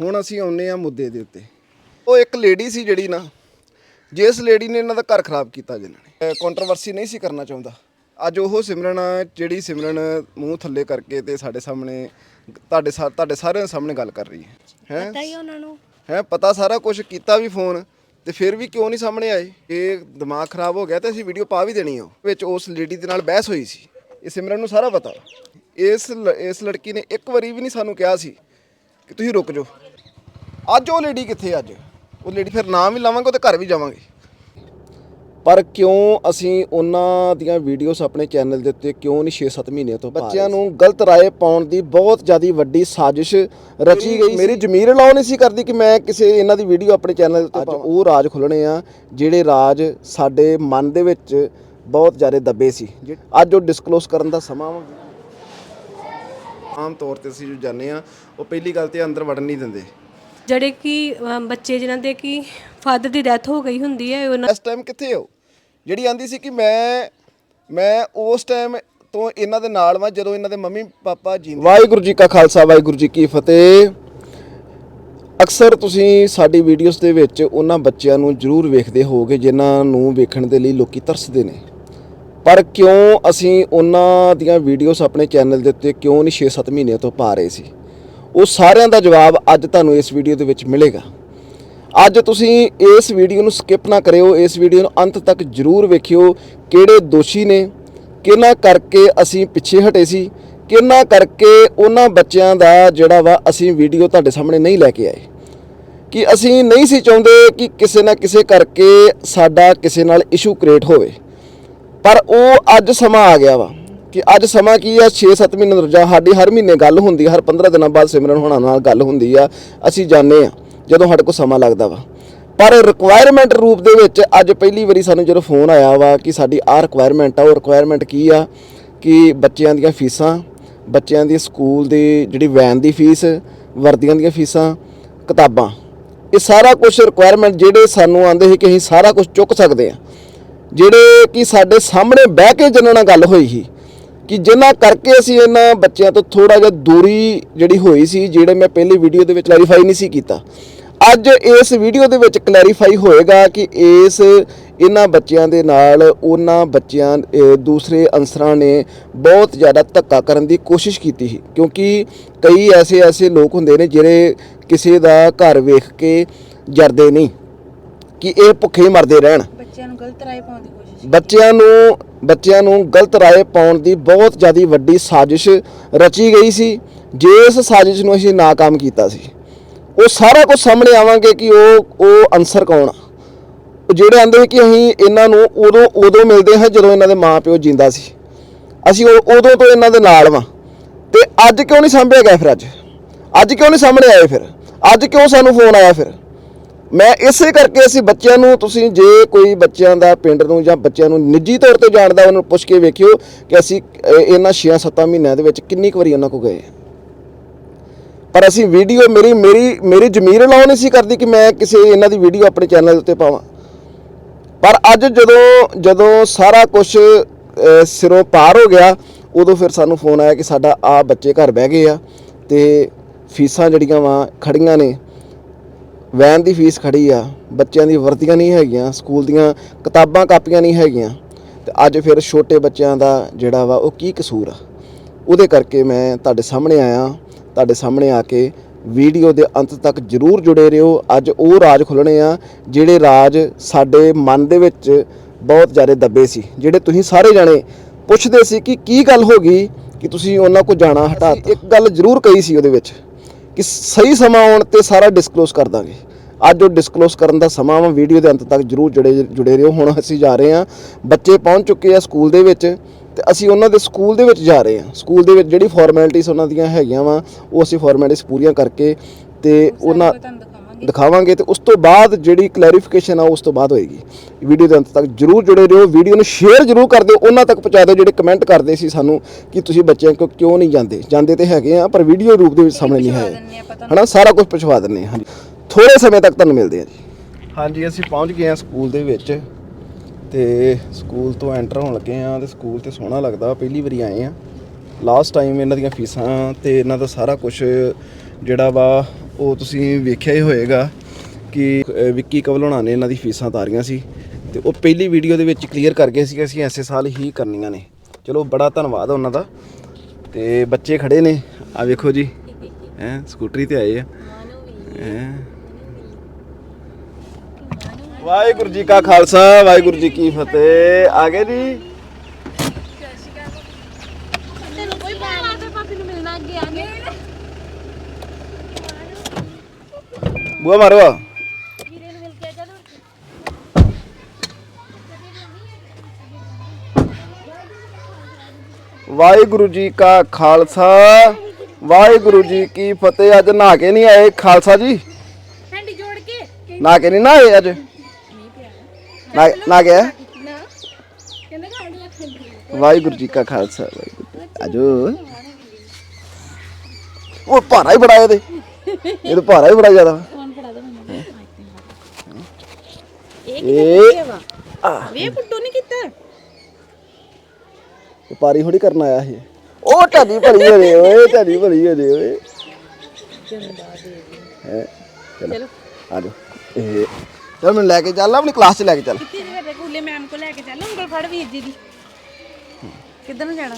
ਹੁਣ ਅਸੀਂ ਆਉਨੇ ਆ ਮੁੱਦੇ ਦੇ ਉੱਤੇ। ਉਹ ਇੱਕ ਲੇਡੀ ਸੀ ਜਿਹੜੀ ਨਾ ਜਿਸ ਲੇਡੀ ਨੇ ਇਹਨਾਂ ਦਾ ਘਰ ਖਰਾਬ ਕੀਤਾ ਜਿਨ੍ਹਾਂ ਨੇ। ਕੰਟਰੋਵਰਸੀ ਨਹੀਂ ਸੀ ਕਰਨਾ ਚਾਹੁੰਦਾ। ਅੱਜ ਉਹ ਸਿਮਰਨ ਜਿਹੜੀ ਸਿਮਰਨ ਮੂੰਹ ਥੱਲੇ ਕਰਕੇ ਤੇ ਸਾਡੇ ਸਾਹਮਣੇ ਤੁਹਾਡੇ ਤੁਹਾਡੇ ਸਾਰਿਆਂ ਦੇ ਸਾਹਮਣੇ ਗੱਲ ਕਰ ਰਹੀ ਹੈ। ਹੈ? ਪਤਾ ਹੀ ਉਹਨਾਂ ਨੂੰ। ਹੈ? ਪਤਾ ਸਾਰਾ ਕੁਝ ਕੀਤਾ ਵੀ ਫੋਨ ਤੇ ਫਿਰ ਵੀ ਕਿਉਂ ਨਹੀਂ ਸਾਹਮਣੇ ਆਏ? ਇਹ ਦਿਮਾਗ ਖਰਾਬ ਹੋ ਗਿਆ ਤੇ ਅਸੀਂ ਵੀਡੀਓ ਪਾ ਵੀ ਦੇਣੀ ਉਹ। ਵਿੱਚ ਉਸ ਲੇਡੀ ਦੇ ਨਾਲ ਬਹਿਸ ਹੋਈ ਸੀ। ਇਹ ਸਿਮਰਨ ਨੂੰ ਸਾਰਾ ਪਤਾ। ਇਸ ਇਸ ਲੜਕੀ ਨੇ ਇੱਕ ਵਾਰੀ ਵੀ ਨਹੀਂ ਸਾਨੂੰ ਕਿਹਾ ਸੀ ਕਿ ਤੁਸੀਂ ਰੁਕ ਜਾਓ। ਅੱਜ ਉਹ ਲੇਡੀ ਕਿੱਥੇ ਅੱਜ? ਉਹ ਲੇਡੀ ਫਿਰ ਨਾਮ ਵੀ ਲਾਵਾਂਗੇ ਉਹਦੇ ਘਰ ਵੀ ਜਾਵਾਂਗੇ। ਪਰ ਕਿਉਂ ਅਸੀਂ ਉਹਨਾਂ ਦੀਆਂ ਵੀਡੀਓਜ਼ ਆਪਣੇ ਚੈਨਲ ਦੇ ਉੱਤੇ ਕਿਉਂ ਨਹੀਂ 6-7 ਮਹੀਨੇ ਤੋਂ ਬੱਚਿਆਂ ਨੂੰ ਗਲਤ ਰਾਏ ਪਾਉਣ ਦੀ ਬਹੁਤ ਜ਼ਿਆਦੀ ਵੱਡੀ ਸਾਜ਼ਿਸ਼ ਰਚੀ ਗਈ ਮੇਰੀ ਜ਼ਮੀਰ ਲਾਉ ਨਹੀਂ ਸੀ ਕਰਦੀ ਕਿ ਮੈਂ ਕਿਸੇ ਇਹਨਾਂ ਦੀ ਵੀਡੀਓ ਆਪਣੇ ਚੈਨਲ ਤੇ ਅੱਜ ਉਹ ਰਾਜ ਖੁੱਲਣੇ ਆ ਜਿਹੜੇ ਰਾਜ ਸਾਡੇ ਮਨ ਦੇ ਵਿੱਚ ਬਹੁਤ ਜ਼ਿਆਦਾ ਦੱਬੇ ਸੀ। ਅੱਜ ਉਹ ਡਿਸਕਲੋਜ਼ ਕਰਨ ਦਾ ਸਮਾਂ ਵਾ। ਆਮ ਤੌਰ ਤੇ ਅਸੀਂ ਜੋ ਜਾਣਦੇ ਆ ਉਹ ਪਹਿਲੀ ਗੱਲ ਤੇ ਅੰਦਰ ਵੜਨ ਨਹੀਂ ਦਿੰਦੇ। ਜਿਹੜੇ ਕਿ ਬੱਚੇ ਜਿਨ੍ਹਾਂ ਦੇ ਕਿ ਫਾਦਰ ਦੀ ਡੈਥ ਹੋ ਗਈ ਹੁੰਦੀ ਹੈ ਉਹਨਾਂ ਇਸ ਟਾਈਮ ਕਿੱਥੇ ਹੋ? ਜਿਹੜੀ ਆਂਦੀ ਸੀ ਕਿ ਮੈਂ ਮੈਂ ਉਸ ਟਾਈਮ ਤੋਂ ਇਹਨਾਂ ਦੇ ਨਾਲ ਵਾਂ ਜਦੋਂ ਇਹਨਾਂ ਦੇ ਮੰਮੀ ਪਾਪਾ ਜੀਂਦੇ ਵਾਹਿਗੁਰੂ ਜੀ ਕਾ ਖਾਲਸਾ ਵਾਹਿਗੁਰੂ ਜੀ ਕੀ ਫਤਿਹ। ਅਕਸਰ ਤੁਸੀਂ ਸਾਡੀ ਵੀਡੀਓਜ਼ ਦੇ ਵਿੱਚ ਉਹਨਾਂ ਬੱਚਿਆਂ ਨੂੰ ਜ਼ਰੂਰ ਵੇਖਦੇ ਹੋਵੋਗੇ ਜਿਨ੍ਹਾਂ ਨੂੰ ਵੇਖਣ ਦੇ ਲਈ ਲੋਕੀ ਤਰਸਦੇ ਨੇ। ਪਰ ਕਿਉਂ ਅਸੀਂ ਉਹਨਾਂ ਦੀਆਂ ਵੀਡੀਓਜ਼ ਆਪਣੇ ਚੈਨਲ ਦੇ ਉੱਤੇ ਕਿਉਂ ਨਹੀਂ 6-7 ਮਹੀਨੇ ਤੋਂ ਪਾ ਰਹੇ ਸੀ? ਉਹ ਸਾਰਿਆਂ ਦਾ ਜਵਾਬ ਅੱਜ ਤੁਹਾਨੂੰ ਇਸ ਵੀਡੀਓ ਦੇ ਵਿੱਚ ਮਿਲੇਗਾ। ਅੱਜ ਤੁਸੀਂ ਇਸ ਵੀਡੀਓ ਨੂੰ ਸਕਿਪ ਨਾ ਕਰਿਓ, ਇਸ ਵੀਡੀਓ ਨੂੰ ਅੰਤ ਤੱਕ ਜਰੂਰ ਵੇਖਿਓ, ਕਿਹੜੇ ਦੋਸ਼ੀ ਨੇ, ਕਿਹਨਾਂ ਕਰਕੇ ਅਸੀਂ ਪਿੱਛੇ ਹਟੇ ਸੀ, ਕਿਹਨਾਂ ਕਰਕੇ ਉਹਨਾਂ ਬੱਚਿਆਂ ਦਾ ਜਿਹੜਾ ਵਾ ਅਸੀਂ ਵੀਡੀਓ ਤੁਹਾਡੇ ਸਾਹਮਣੇ ਨਹੀਂ ਲੈ ਕੇ ਆਏ। ਕਿ ਅਸੀਂ ਨਹੀਂ ਸੀ ਚਾਹੁੰਦੇ ਕਿ ਕਿਸੇ ਨਾ ਕਿਸੇ ਕਰਕੇ ਸਾਡਾ ਕਿਸੇ ਨਾਲ ਇਸ਼ੂ ਕ੍ਰੀਏਟ ਹੋਵੇ। ਪਰ ਉਹ ਅੱਜ ਸਮਾਂ ਆ ਗਿਆ ਵਾ। ਕਿ ਅੱਜ ਸਮਾਂ ਕੀ ਆ? 6-7 ਮਹੀਨੇ ਤੋਂ ਸਾਡੀ ਹਰ ਮਹੀਨੇ ਗੱਲ ਹੁੰਦੀ ਹਰ 15 ਦਿਨਾਂ ਬਾਅਦ ਸਿਮਰਨ ਹੋਣਾ ਨਾਲ ਗੱਲ ਹੁੰਦੀ ਆ, ਅਸੀਂ ਜਾਣਦੇ ਆ, ਜਦੋਂ ਸਾਡੇ ਕੋਲ ਸਮਾਂ ਲੱਗਦਾ ਵਾ। ਪਰ ਰਿਕੁਆਇਰਮੈਂਟ ਰੂਪ ਦੇ ਵਿੱਚ ਅੱਜ ਪਹਿਲੀ ਵਾਰੀ ਸਾਨੂੰ ਜਦੋਂ ਫੋਨ ਆਇਆ ਵਾ ਕਿ ਸਾਡੀ ਆਹ ਰਿਕੁਆਇਰਮੈਂਟ ਆ, ਉਹ ਰਿਕੁਆਇਰਮੈਂਟ ਕੀ ਆ? ਕਿ ਬੱਚਿਆਂ ਦੀਆਂ ਫੀਸਾਂ, ਬੱਚਿਆਂ ਦੀ ਸਕੂਲ ਦੀ ਜਿਹੜੀ ਵੈਨ ਦੀ ਫੀਸ, ਵਰਦੀਆਂ ਦੀਆਂ ਫੀਸਾਂ, ਕਿਤਾਬਾਂ, ਇਹ ਸਾਰਾ ਕੁਝ ਰਿਕੁਆਇਰਮੈਂਟ ਜਿਹੜੇ ਸਾਨੂੰ ਆਂਦੇ ਸੀ ਕਿ ਅਸੀਂ ਸਾਰਾ ਕੁਝ ਚੁੱਕ ਸਕਦੇ ਆ। ਜਿਹੜੇ ਕਿ ਸਾਡੇ ਸਾਹਮਣੇ ਬਹਿ ਕੇ ਜਿਨ੍ਹਾਂ ਨਾਲ ਗੱਲ ਹੋਈ ਸੀ ਕਿ ਜਿਨ੍ਹਾਂ ਕਰਕੇ ਅਸੀਂ ਇਹਨਾਂ ਬੱਚਿਆਂ ਤੋਂ ਥੋੜਾ ਜਿਹਾ ਦੂਰੀ ਜਿਹੜੀ ਹੋਈ ਸੀ ਜਿਹੜੇ ਮੈਂ ਪਹਿਲੀ ਵੀਡੀਓ ਦੇ ਵਿੱਚ ਕਲੈਰੀਫਾਈ ਨਹੀਂ ਸੀ ਕੀਤਾ ਅੱਜ ਇਸ ਵੀਡੀਓ ਦੇ ਵਿੱਚ ਕਲੈਰੀਫਾਈ ਹੋਏਗਾ ਕਿ ਇਸ ਇਹਨਾਂ ਬੱਚਿਆਂ ਦੇ ਨਾਲ ਉਹਨਾਂ ਬੱਚਿਆਂ ਦੂਸਰੇ ਅਨਸਰਾਂ ਨੇ ਬਹੁਤ ਜ਼ਿਆਦਾ ਧੱਕਾ ਕਰਨ ਦੀ ਕੋਸ਼ਿਸ਼ ਕੀਤੀ ਸੀ ਕਿਉਂਕਿ ਕਈ ਐਸੇ ਐਸੇ ਲੋਕ ਹੁੰਦੇ ਨੇ ਜਿਹੜੇ ਕਿਸੇ ਦਾ ਘਰ ਵੇਖ ਕੇ ਜਰਦੇ ਨਹੀਂ ਕਿ ਇਹ ਭੁੱਖੇ ਮਰਦੇ ਰਹਿਣ। ਬੱਚਿਆਂ ਨੂੰ ਗਲਤ ਰਾਏ ਪਾਉਣ ਦੀ ਕੋਸ਼ਿਸ਼ ਬੱਚਿਆਂ ਨੂੰ ਬੱਚਿਆਂ ਨੂੰ ਗਲਤ ਰਾਏ ਪਾਉਣ ਦੀ ਬਹੁਤ ਜ਼ਿਆਦਾ ਵੱਡੀ ਸਾਜ਼ਿਸ਼ ਰਚੀ ਗਈ ਸੀ ਜਿਸ ਸਾਜ਼ਿਸ਼ ਨੂੰ ਅਸੀਂ ਨਾਕਾਮ ਕੀਤਾ ਸੀ। ਉਹ ਸਾਰਾ ਕੁਝ ਸਾਹਮਣੇ ਆਵਾਂਗੇ ਕਿ ਉਹ ਉਹ ਅਨਸਰ ਕੌਣ ਆ। ਉਹ ਜਿਹੜੇ ਆਂਦੇ ਕਿ ਅਸੀਂ ਇਹਨਾਂ ਨੂੰ ਉਦੋਂ ਉਦੋਂ ਮਿਲਦੇ ਹਾਂ ਜਦੋਂ ਇਹਨਾਂ ਦੇ ਮਾਪਿਓ ਜਿੰਦਾ ਸੀ। ਅਸੀਂ ਉਹ- ਉਦੋਂ ਤੋਂ ਇਹਨਾਂ ਦੇ ਨਾਲ ਵਾਂ। ਤੇ ਅੱਜ ਕਿਉਂ ਨਹੀਂ ਸਾਂਭਿਆ ਗਿਆ ਫਿਰ ਅੱਜ? ਅੱਜ ਕਿਉਂ ਨਹੀਂ ਸਾਹਮਣੇ ਆਏ ਫਿਰ? ਅੱਜ ਕਿਉਂ ਸਾਨੂੰ ਫੋਨ ਆਇਆ ਫਿਰ? ਮੈਂ ਇਸੇ ਕਰਕੇ ਅਸੀਂ ਬੱਚਿਆਂ ਨੂੰ, ਤੁਸੀਂ ਜੇ ਕੋਈ ਬੱਚਿਆਂ ਦਾ ਪਿੰਡ ਨੂੰ ਜਾਂ ਬੱਚਿਆਂ ਨੂੰ ਨਿੱਜੀ ਤੌਰ ਤੇ ਜਾਣਦਾ, ਉਹਨਾਂ ਨੂੰ ਪੁੱਛ ਕੇ ਵੇਖਿਓ ਕਿ ਅਸੀਂ ਇਹਨਾਂ 6-7 ਮਹੀਨਿਆਂ ਦੇ ਵਿੱਚ ਕਿੰਨੀ ਕੁ ਵਾਰੀ ਉਹਨਾਂ ਕੋ ਗਏ। ਪਰ ਅਸੀਂ ਵੀਡੀਓ ਮੇਰੀ ਮੇਰੀ ਮੇਰੀ ਜ਼ਮੀਰ ਲਾਉ ਨਹੀਂ ਸੀ ਕਰਦੀ ਕਿ ਮੈਂ ਕਿਸੇ ਇਹਨਾਂ ਦੀ ਵੀਡੀਓ ਆਪਣੇ ਚੈਨਲ ਉੱਤੇ ਪਾਵਾਂ। ਪਰ ਅੱਜ ਜਦੋਂ ਜਦੋਂ ਸਾਰਾ ਕੁਝ ਸਿਰੋਂ ਪਾਰ ਹੋ ਗਿਆ, ਉਦੋਂ ਫਿਰ ਸਾਨੂੰ ਫੋਨ ਆਇਆ ਕਿ ਸਾਡਾ ਆ ਬੱਚੇ ਘਰ ਬਹਿ ਗਏ ਆ ਤੇ ਫੀਸਾਂ ਜਿਹੜੀਆਂ ਵਾ ਖੜੀਆਂ ਨੇ ਵੈਨ ਦੀ ਫੀਸ ਖੜੀ ਆ ਬੱਚਿਆਂ ਦੀ ਵਰਦੀਆਂ ਨਹੀਂ ਹੈਗੀਆਂ ਸਕੂਲ ਦੀਆਂ ਕਿਤਾਬਾਂ ਕਾਪੀਆਂ ਨਹੀਂ ਹੈਗੀਆਂ। ਤੇ ਅੱਜ ਫਿਰ ਛੋਟੇ ਬੱਚਿਆਂ ਦਾ ਜਿਹੜਾ ਵਾ ਉਹ ਕੀ ਕਸੂਰ ਆ? ਉਹਦੇ ਕਰਕੇ ਮੈਂ ਤੁਹਾਡੇ ਸਾਹਮਣੇ ਆਇਆ ਤੁਹਾਡੇ ਸਾਹਮਣੇ ਆ ਕੇ ਵੀਡੀਓ ਦੇ ਅੰਤ ਤੱਕ ਜਰੂਰ ਜੁੜੇ ਰਹੋ। ਅੱਜ ਉਹ ਰਾਜ ਖੁੱਲਣੇ ਆ ਜਿਹੜੇ ਰਾਜ ਸਾਡੇ ਮਨ ਦੇ ਵਿੱਚ ਬਹੁਤ ਜ਼ਿਆਦਾ ਦੱਬੇ ਸੀ ਜਿਹੜੇ ਤੁਸੀਂ ਸਾਰੇ ਜਾਣੇ ਪੁੱਛਦੇ ਸੀ ਕਿ ਕੀ ਗੱਲ ਹੋ ਗਈ ਕਿ ਤੁਸੀਂ ਉਹਨਾਂ ਕੋ ਜਾਣਾ ਹਟਾਤਾ ਇੱਕ ਗੱਲ ਜਰੂਰ ਕਹੀ ਸੀ ਉਹਦੇ ਵਿੱਚ। ਕਿ ਸਹੀ ਸਮਾਂ ਆਉਣ ਤੇ ਸਾਰਾ ਡਿਸਕਲੋਜ਼ ਕਰ ਦਾਂਗੇ। ਅੱਜ ਉਹ ਡਿਸਕਲੋਜ਼ ਕਰਨ ਦਾ ਸਮਾਂ ਵਾ ਵੀਡੀਓ ਦੇ ਅੰਤ ਤੱਕ ਜਰੂਰ ਜੁੜੇ ਜੁੜੇ ਰਹੋ। ਹੁਣ ਅਸੀਂ ਜਾ ਰਹੇ ਹਾਂ। ਬੱਚੇ ਪਹੁੰਚ ਚੁੱਕੇ ਆ ਸਕੂਲ ਦੇ ਵਿੱਚ ਤੇ ਅਸੀਂ ਉਹਨਾਂ ਦੇ ਸਕੂਲ ਦੇ ਵਿੱਚ ਜਾ ਰਹੇ ਹਾਂ। ਸਕੂਲ ਦੇ ਵਿੱਚ ਜਿਹੜੀ ਫਾਰਮੈਲਿਟੀਜ਼ ਉਹਨਾਂ ਦੀਆਂ ਹੈਗੀਆਂ ਵਾ ਉਹ ਅਸੀਂ ਫਾਰਮੈਲਿਟੀਜ਼ ਪੂਰੀਆਂ ਕਰਕੇ ਤੇ ਉਹਨਾਂ ਦਿਖਾਵਾਂਗੇ ਤੇ ਉਸ ਤੋਂ ਬਾਅਦ ਜਿਹੜੀ ਕਲੈਰੀਫਿਕੇਸ਼ਨ ਆ ਉਸ ਤੋਂ ਬਾਅਦ ਹੋਏਗੀ। ਵੀਡੀਓ ਦੇ ਅੰਤ ਤੱਕ ਜਰੂਰ ਜੁੜੇ ਰਹੋ ਵੀਡੀਓ ਨੂੰ ਸ਼ੇਅਰ ਜਰੂਰ ਕਰ ਦਿਓ ਉਹਨਾਂ ਤੱਕ ਪਹੁੰਚਾ ਦਿਓ ਜਿਹੜੇ ਕਮੈਂਟ ਕਰਦੇ ਸੀ ਸਾਨੂੰ ਕਿ ਤੁਸੀਂ ਬੱਚਿਆਂ ਕੋ ਕਿਉਂ ਨਹੀਂ ਜਾਂਦੇ। ਜਾਂਦੇ ਤੇ ਹੈਗੇ ਆ ਪਰ ਵੀਡੀਓ ਰੂਪ ਦੇ ਵਿੱਚ ਸਾਹਮਣੇ ਨਹੀਂ ਹੈ। ਆਪਾਂ ਹਨਾ? ਸਾਰਾ ਕੁਝ ਪਛਵਾ ਦਿੰਨੇ ਹਾਂ। ਥੋੜੇ ਸਮੇਂ ਤੱਕ ਤੁਹਾਨੂੰ ਮਿਲਦੇ ਆ ਜੀ। ਹਾਂਜੀ ਅਸੀਂ ਪਹੁੰਚ ਗਏ ਆ ਸਕੂਲ ਦੇ ਵਿੱਚ ਤੇ ਸਕੂਲ ਤੋਂ ਐਂਟਰ ਹੋਣ ਲੱਗੇ ਆ ਤੇ ਸਕੂਲ ਤੇ ਸੋਹਣਾ ਲੱਗਦਾ ਪਹਿਲੀ ਵਾਰੀ ਆਏ ਆ ਲਾਸਟ ਟਾਈਮ ਇਹਨਾਂ ਦੀਆਂ ਫੀਸਾਂ ਤੇ ਇਹਨਾਂ ਦਾ ਸਾਰਾ ਕੁਝ ਜਿਹੜਾ ਵਾ ਉਹ ਤੁਸੀਂ ਵੇਖਿਆ ਹੀ ਹੋਏਗਾ ਕਿ ਅ, ਵਿੱਕੀ ਕਵਲੋਣਾ ਨੇ ਇਹਨਾਂ ਦੀ ਫੀਸਾਂ ਤਾਰੀਆਂ ਸੀ ਤੇ ਉਹ ਪਹਿਲੀ ਵੀਡੀਓ ਦੇ ਵਿੱਚ ਕਲੀਅਰ ਕਰ ਗਏ ਸੀ ਕਿ ਅਸੀਂ ਐਸੇ ਸਾਲ ਹੀ ਕਰਨੀਆਂ ਨੇ। ਚਲੋ ਬੜਾ ਧੰਨਵਾਦ ਉਹਨਾਂ ਦਾ। ਤੇ ਬੱਚੇ ਖੜੇ ਨੇ। ਆ ਵੇਖੋ ਜੀ। ਹੈ ਸਕੂਟਰੀ ਤੇ ਆਏ ਆ। ਹੈਂ। ਵਾਹਿਗੁਰੂ ਜੀ ਕਾ ਖਾਲਸਾ ਵਾਹਿਗੁਰੂ ਜੀ ਕੀ ਫਤਿਹ। ਆ ਗਏ ਜੀ ਤੈਨੂੰ ਕੋਈ ਬਾਲਾ ਤੇ ਪਾਪੀ ਨੂੰ ਮਿਲਣਾ ਅੱਗੇ ਆ ਗਏ ਬੁਆ ਮਾਰੋ ਵੀਰੇ ਨੂੰ ਮਿਲ ਕੇ ਚਲੋ ਵਾਹਿਗੁਰੂ ਜੀ ਕਾ ਖਾਲਸਾ ਵਾਹਿਗੁਰੂ ਜੀ ਕੀ ਫਤਿਹ ਅੱਜ ਨਹਾ ਕੇ ਨਹੀਂ ਆਏ ਖਾਲਸਾ ਜੀ ਹੈਂਡੀ ਜੋੜ ਕੇ ਨਹਾ ਕੇ ਨਹੀਂ ਨਾ ਆਏ ਅੱਜ ਨਾ ਨਾ ਗਿਆ ਨਾ ਕਹਿੰਦਾ ਖਾਣੀ ਅੱਖਾਂ ਵਾਹਿਗੁਰੂ ਜੀ ਕਾ ਖਾਲਸਾ ਵਾਹਿਗੁਰੂ ਆਜੋ ਉਹ ਭਾਰਾ ਹੀ ਬੜਾ ਇਹਦੇ ਇਹ ਤਾਂ ਭਾਰਾ ਹੀ ਬੜਾ ਜ਼ਿਆਦਾ ਵਾ। ਕੌਣ ਫੜਾ ਦੇ ਮੈਨੂੰ ਇਹ ਵਾ ਵੇ ਪੁੱਟੂ ਨਹੀਂ ਕੀਤਾ ਇਹ ਪਾਰੀ ਥੋੜੀ ਕਰਨ ਆਇਆ ਸੀ ਉਹ ਢਾਡੀ ਭਲੀ ਹੋ ਜੇ ਓਏ ਢਾਡੀ ਭਲੀ ਹੋ ਜੇ ਓਏ ਹੈਂ, ਚਲੋ ਆਜੋ ਇਹ ਚਲ ਮੈਨੂੰ ਲੈ ਕੇ ਚੱਲ ਆਪਣੀ ਕਲਾਸ 'ਚ ਲੈ ਕੇ ਚੱਲ ਕਿੱਥੇ ਜੇ ਰਗੂਲੇ ਮੈਮ ਕੋ ਲੈ ਕੇ ਚੱਲ ਉਂਗਲ ਫੜ ਵੀਰ ਜੀ ਦੀ ਕਿੱਧਰ ਨੂੰ ਜਾਣਾ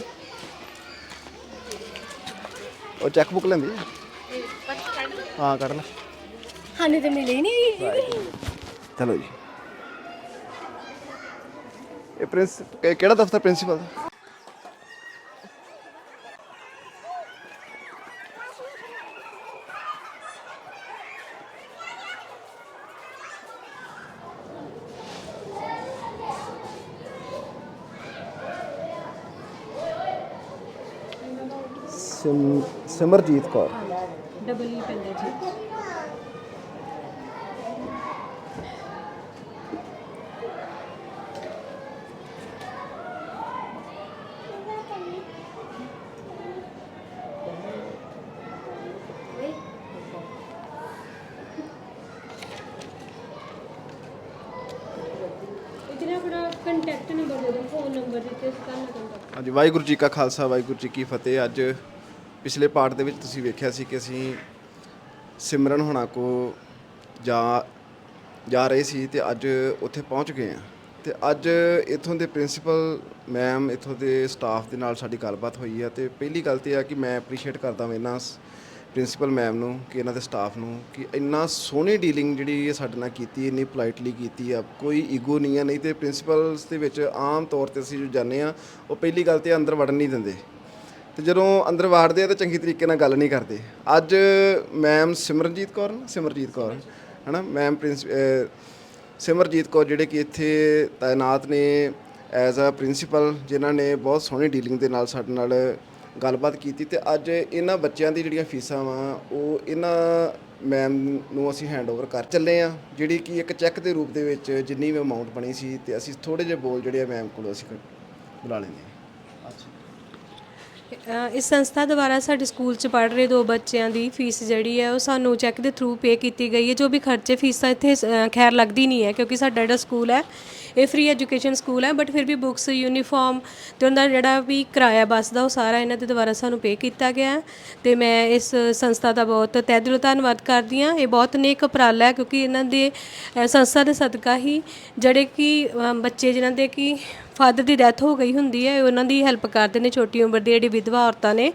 ਉਹ ਚੈੱਕ ਬੁੱਕ ਲੈਂਦੀ ਹਾਂ ਕੱਢ ਲੈ ਹਾਨੇ ਤੇ ਮਿਲੇ ਨਹੀਂ ਚਲੋ ਜੀ ਇਹ ਪ੍ਰਿੰਸ ਕਿ- ਕਿਹੜਾ ਦਫ਼ਤਰ ਪ੍ਰਿੰਸੀਪਲ ਦਾ? ਸਿਮ ਸਿਮਰਜੀਤ ਕੌਰ। ਡਬਲ ਹੀ ਪੈਂਦਾ ਜੀ ਇਤਨਾ ਆਪਣਾ ਕੰਟੈਕਟ ਨੰਬਰ ਦੇ ਦਿਓ ਫੋਨ ਨੰਬਰ ਦਿੱਤੇ ਇਸ ਨਾਲ ਕੰਟੈਕਟ ਹਾਂਜੀ, ਵਾਹਿਗੁਰੂ ਜੀ ਕਾ ਖਾਲਸਾ, ਵਾਹਿਗੁਰੂ ਜੀ ਕੀ ਫਤਿਹ। ਅੱਜ ਪਿਛਲੇ ਪਾਠ ਦੇ ਵਿੱਚ ਤੁਸੀਂ ਵੇਖਿਆ ਸੀ ਕਿ ਅਸੀਂ ਸਿਮਰਨ ਹੋਣਾ ਕੋ ਜਾ ਜਾ ਰਹੇ ਸੀ ਤੇ ਅੱਜ ਉੱਥੇ ਪਹੁੰਚ ਗਏ ਆ ਤੇ ਅੱਜ ਇਥੋਂ ਦੇ ਪ੍ਰਿੰਸੀਪਲ ਮੈਮ ਇਥੋਂ ਦੇ ਸਟਾਫ ਦੇ ਨਾਲ ਸਾਡੀ ਗੱਲਬਾਤ ਹੋਈ ਆ ਤੇ ਪਹਿਲੀ ਗੱਲ ਤੇ ਆ ਕਿ ਮੈਂ ਐਪਰੀਸ਼ੀਏਟ ਕਰਦਾ ਹਾਂ ਇਹਨਾਂ ਪ੍ਰਿੰਸੀਪਲ ਮੈਮ ਨੂੰ ਕਿ ਇਹਨਾਂ ਦੇ ਸਟਾਫ ਨੂੰ ਕਿ ਇੰਨਾ ਸੋਹਣੀ ਡੀਲਿੰਗ ਜਿਹੜੀ ਇਹ ਸਾਡੇ ਨਾਲ ਕੀਤੀ, ਇੰਨੀ ਪੋਲਾਈਟਲੀ ਕੀਤੀ ਆ, ਕੋਈ ਈਗੋ ਨਹੀਂ ਆ, ਨਹੀਂ ਤੇ ਪ੍ਰਿੰਸੀਪਲਸ ਦੇ ਵਿੱਚ ਆਮ ਤੌਰ ਤੇ ਅਸੀਂ ਜੋ ਜਾਂਦੇ ਆ, ਉਹ ਪਹਿਲੀ ਗੱਲ ਤੇ ਅੰਦਰ ਵੜਨ ਨਹੀਂ ਦਿੰਦੇ। ਤੇ ਜਦੋਂ ਅੰਦਰ ਵਾੜਦੇ ਆ ਤਾਂ ਚੰਗੀ ਤਰੀਕੇ ਨਾਲ ਗੱਲ ਨਹੀਂ ਕਰਦੇ। ਅੱਜ ਮੈਮ ਸਿਮਰਨਜੀਤ ਕੌਰ ਸਿਮਰਜੀਤ ਕੌਰ, ਹਨਾ? ਮੈਮ ਪ੍ਰਿੰਸ ਸਿਮਰਜੀਤ ਕੌਰ ਜਿਹੜੇ ਕਿ ਇੱਥੇ ਤਾਇਨਾਤ ਨੇ, ਐਜ਼ ਅ ਪ੍ਰਿੰਸੀਪਲ, ਜਿਨ੍ਹਾਂ ਨੇ ਬਹੁਤ ਸੋਹਣੀ ਡੀਲਿੰਗ ਦੇ ਨਾਲ ਸਾਡੇ ਨਾਲ ਗੱਲਬਾਤ ਕੀਤੀ ਤੇ ਅੱਜ ਇਹਨਾਂ ਬੱਚਿਆਂ ਦੀ ਜਿਹੜੀਆਂ ਫੀਸਾਂ ਵਾ, ਉਹ ਇਹਨਾਂ ਮੈਮ ਨੂੰ ਅਸੀਂ ਹੈਂਡਓਵਰ ਕਰ ਚੱਲੇ ਆ, ਜਿਹੜੀ ਕਿ ਇੱਕ ਚੈੱਕ ਦੇ ਰੂਪ ਦੇ ਵਿੱਚ ਜਿੰਨੀ ਵੀ ਅਮਾਉਂਟ ਬਣੀ ਸੀ ਤੇ ਅਸੀਂ ਥੋੜੇ ਜਿਹੇ ਬੋਲ ਜਿਹੜੇ ਆ ਮੈਮ ਕੋਲੋਂ ਅਸੀਂ ਬੁਲਾ ਲੈਂਦੇ ਹਾਂ ਇਸ ਸੰਸਥਾ ਦੁਆਰਾ ਸਾਡੇ ਸਕੂਲ 'ਚ ਪੜ੍ਹ ਰਹੇ ਦੋ ਬੱਚਿਆਂ ਦੀ ਫੀਸ ਜਿਹੜੀ ਹੈ, ਉਹ ਸਾਨੂੰ ਚੈੱਕ ਦੇ ਥਰੂ ਪੇ ਕੀਤੀ ਗਈ ਹੈ, ਜੋ ਵੀ ਖਰਚੇ ਫੀਸਾਂ ਇੱਥੇ ਖੈਰ ਲੱਗਦੀ ਨਹੀਂ ਹੈ, ਕਿਉਂਕਿ ਸਾਡਾ ਜਿਹੜਾ ਸਕੂਲ ਹੈ ਇਹ ਫ੍ਰੀ ਐਜੂਕੇਸ਼ਨ ਸਕੂਲ ਹੈ ਬਟ ਫਿਰ ਵੀ ਬੁੱਕਸ ਯੂਨੀਫਾਰਮ ਤੇ ਉਹਨਾਂ ਦਾ ਜਿਹੜਾ ਵੀ ਕਿਰਾਇਆ ਬੱਸ ਦਾ, ਉਹ ਸਾਰਾ ਇਹਨਾਂ ਦੇ ਦੁਆਰਾ ਸਾਨੂੰ ਪੇ ਕੀਤਾ ਗਿਆ ਹੈ। ਤੇ ਮੈਂ ਇਸ ਸੰਸਥਾ ਦਾ ਬਹੁਤ ਤਹਿ ਦਿਲੋਂ ਧੰਨਵਾਦ ਕਰਦੀ ਹਾਂ। ਇਹ ਬਹੁਤ ਨੇਕ ਉਪਰਾਲਾ ਹੈ, ਕਿਉਂਕਿ ਇਹਨਾਂ ਦੇ ਸੰਸਥਾ ਦੇ ਸਦਕਾ ਹੀ ਜਿਹੜੇ ਕਿ ਬੱਚੇ ਜਿਨ੍ਹਾਂ ਦੇ ਕਿ ਫਾਦਰ ਦੀ ਡੈਥ ਹੋ ਗਈ ਹੁੰਦੀ ਹੈ, ਉਹਨਾਂ ਦੀ ਹੈਲਪ ਕਰਦੇ ਨੇ ਛੋਟੀ ਉਮਰ ਦੀ ਜਿਹੜੀ ਵਿਧਵਾ ਔਰਤਾਂ ਨੇ,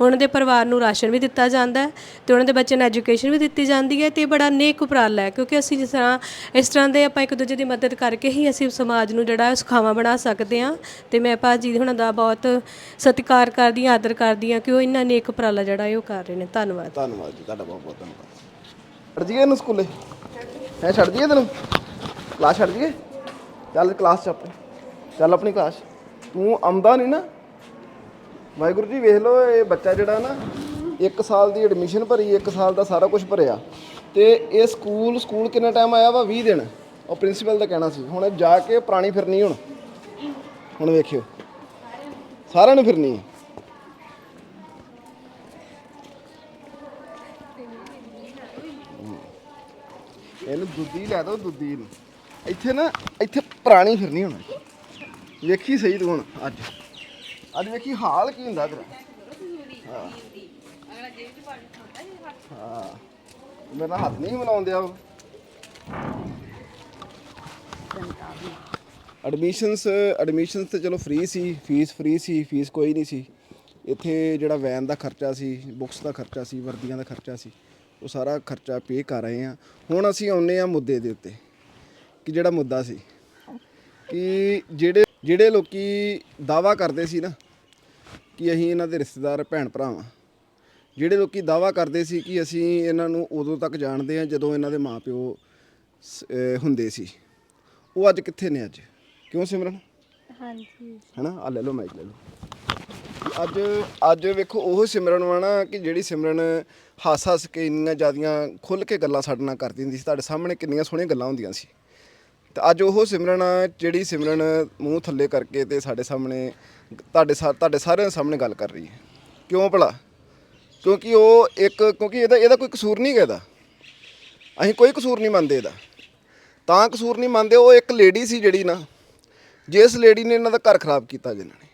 ਉਹਨਾਂ ਦੇ ਪਰਿਵਾਰ ਨੂੰ ਰਾਸ਼ਨ ਵੀ ਦਿੱਤਾ ਜਾਂਦਾ ਹੈ ਤੇ ਉਹਨਾਂ ਦੇ ਬੱਚਿਆਂ ਨੂੰ ਐਜੂਕੇਸ਼ਨ ਵੀ ਦਿੱਤੀ ਜਾਂਦੀ ਹੈ ਤੇ ਇਹ ਬੜਾ ਨੇਕ ਉਪਰਾਲਾ ਹੈ ਕਿਉਂਕਿ ਅਸੀਂ ਜਿਸ ਤਰ੍ਹਾਂ, ਇਸ ਤਰ੍ਹਾਂ ਦੇ ਆਪਾਂ ਇੱਕ ਦੂਜੇ ਦੀ ਮਦਦ ਕਰਕੇ ਹੀ ਅਸੀਂ ਸਮਾਜ ਨੂੰ ਜਿਹੜਾ ਸੁਖਾਵਾਂ ਬਣਾ ਸਕਦੇ ਹਾਂ ਤੇ ਮੈਂ ਭਾਜੀ ਹੁਣਾਂ ਦਾ ਬਹੁਤ ਸਤਿਕਾਰ ਕਰਦੀ ਹਾਂ, ਆਦਰ ਕਰਦੀ ਹਾਂ ਕਿ ਉਹ ਇੰਨਾ ਨੇਕ ਉਪਰਾਲਾ ਜਿਹੜਾ ਹੈ ਉਹ ਕਰ ਰਹੇ ਨੇ। ਧੰਨਵਾਦ। ਧੰਨਵਾਦ ਜੀ, ਤੁਹਾਡਾ ਬਹੁਤ ਬਹੁਤ ਧੰਨਵਾਦ। ਛੱਡ ਜੀਏ ਇਹਨੂੰ ਸਕੂਲੇ? ਹੈ, ਛੱਡ ਜੀਏ ਤੈਨੂੰ? ਕਲਾਸ ਛੱਡ ਜੀਏ ਚੱਲ, ਕਲਾਸ ਚ ਆਪਣੀ ਚੱਲ ਆਪਣੀ ਕਲਾਸ। ਤੂੰ ਆਉਂਦਾ ਨਹੀਂ ਨਾ। ਵਾਹਿਗੁਰੂ ਜੀ, ਵੇਖ ਲਓ ਇਹ ਬੱਚਾ ਜਿਹੜਾ ਨਾ, ਇੱਕ ਸਾਲ ਦੀ ਐਡਮਿਸ਼ਨ ਭਰੀ, ਇੱਕ ਸਾਲ ਦਾ ਸਾਰਾ ਕੁਝ ਭਰਿਆ। ਤੇ ਇਹ ਸਕੂਲ ਸਕੂਲ ਕਿੰਨਾ ਟਾਈਮ ਆਇਆ ਵਾ? 20 ਦਿਨ। ਉਹ ਪ੍ਰਿੰਸੀਪਲ ਦਾ ਕਹਿਣਾ ਸੀ। ਹੁਣ ਜਾ ਕੇ ਪੁਰਾਣੀ ਫਿਰਨੀ ਹੁਣ। ਹੁਣ ਵੇਖਿਓ। ਸਾਰਿਆਂ ਨੂੰ ਫਿਰਨੀ ਹੈ। ਇਹਨੂੰ ਦੁੱਧੀ ਲੈ ਦੋ, ਦੁੱਧੀ ਨੂੰ। ਇੱਥੇ ਨਾ, ਇੱਥੇ ਪੁਰਾਣੀ ਫਿਰਨੀ ਹੁਣ। ਵੇਖੀ ਸਹੀ ਤੂੰ ਹੁਣ, ਅੱਜ। ਅੱਜ ਵੇਖੀ ਹਾਲ ਕੀ ਹੁੰਦਾ ਤੇਰਾ। ਹਾਂ। ਹਾਂ ਮੇਰੇ ਹੱਥ ਨਹੀਂ ਮਿਲਾਉਂਦੇ ਆ ਐਡਮਿਸ਼ਨਸ ਐਡਮਿਸ਼ਨਸ ਤੇ ਚਲੋ ਫ੍ਰੀ ਸੀ ਫੀਸ ਫ੍ਰੀ ਸੀ ਫੀਸ ਕੋਈ ਨਹੀਂ ਸੀ। ਇੱਥੇ ਜਿਹੜਾ ਵੈਨ ਦਾ ਖਰਚਾ ਸੀ ਬੁੱਕਸ ਦਾ ਖਰਚਾ ਸੀ, ਵਰਦੀਆਂ ਦਾ ਖਰਚਾ ਸੀ, ਉਹ ਸਾਰਾ ਖਰਚਾ ਪੇ ਕਰ ਰਹੇ ਆ ਹੁਣ ਅਸੀਂ ਆਉਨੇ ਆ ਮੁੱਦੇ ਦੇ ਉੱਤੇ, ਕਿ ਜਿਹੜਾ ਮੁੱਦਾ ਸੀ, ਕਿ ਜਿਹੜੇ ਜਿਹੜੇ ਲੋਕੀ ਦਾਵਾ ਕਰਦੇ ਸੀ ਨਾ ਕਿ ਅਸੀਂ ਇਹਨਾਂ ਦੇ ਰਿਸ਼ਤੇਦਾਰ ਭੈਣ ਭਰਾ ਵਾਂ ਜਿਹੜੇ ਲੋਕੀ ਦਾਵਾ ਕਰਦੇ ਸੀ ਕਿ ਅਸੀਂ ਇਹਨਾਂ ਨੂੰ ਉਦੋਂ ਤੱਕ ਜਾਣਦੇ ਹਾਂ ਜਦੋਂ ਇਹਨਾਂ ਦੇ ਮਾਪਿਓ ਹੁੰਦੇ ਸੀ। ਉਹ ਅੱਜ ਕਿੱਥੇ ਨੇ ਅੱਜ? ਕਿਉਂ ਸਿਮਰਨ? ਹਾਂਜੀ। ਹੈਨਾ? ਆ ਲੈ ਲਓ ਮਾਈਕ ਲੈ ਲਓ। ਅੱਜ ਅੱਜ ਵੇਖੋ ਉਹ ਸਿਮਰਨ ਵਾ ਨਾ ਕਿ ਜਿਹੜੀ ਸਿਮਰਨ ਹੱਸ ਹੱਸ ਕੇ ਇੰਨੀਆਂ ਜਿਆਦੀਆਂ ਖੁੱਲ ਕੇ ਗੱਲਾਂ ਸਾਡੇ ਨਾਲ ਕਰਦੀ ਹੁੰਦੀ ਸੀ ਤੁਹਾਡੇ ਸਾਹਮਣੇ ਕਿੰਨੀਆਂ ਸੋਹਣੀਆਂ ਗੱਲਾਂ ਹੁੰਦੀਆਂ ਸੀ। ਤੇ ਅੱਜ ਉਹ ਸਿਮਰਨ ਆ ਜਿਹੜੀ ਸਿਮਰਨ ਮੂੰਹ ਥੱਲੇ ਕਰਕੇ ਤੇ ਸਾਡੇ ਸਾਹਮਣੇ ਤੁਹਾਡੇ ਸਾ- ਤੁਹਾਡੇ ਸਾਰਿਆਂ ਦੇ ਸਾਹਮਣੇ ਗੱਲ ਕਰ ਰਹੀ ਹੈ। ਕਿਉਂ ਭਲਾ? ਕਿਉਂਕਿ ਉਹ ਇੱਕ ਕਿਉਂਕਿ ਇਹਦਾ ਇਹਦਾ ਕੋਈ ਕਸੂਰ ਨਹੀਂ ਗਾ ਇਹਦਾ। ਅਸੀਂ ਕੋਈ ਕਸੂਰ ਨਹੀਂ ਮੰਨਦੇ ਇਹਦਾ। ਤਾਂ ਕਸੂਰ ਨਹੀਂ ਮੰਨਦੇ ਉਹ ਇੱਕ ਲੇਡੀ ਸੀ ਜਿਹੜੀ ਨਾ ਜਿਸ ਲੇਡੀ ਨੇ ਇਹਨਾਂ ਦਾ ਘਰ ਖਰਾਬ ਕੀਤਾ ਜਿਨ੍ਹਾਂ ਨੇ।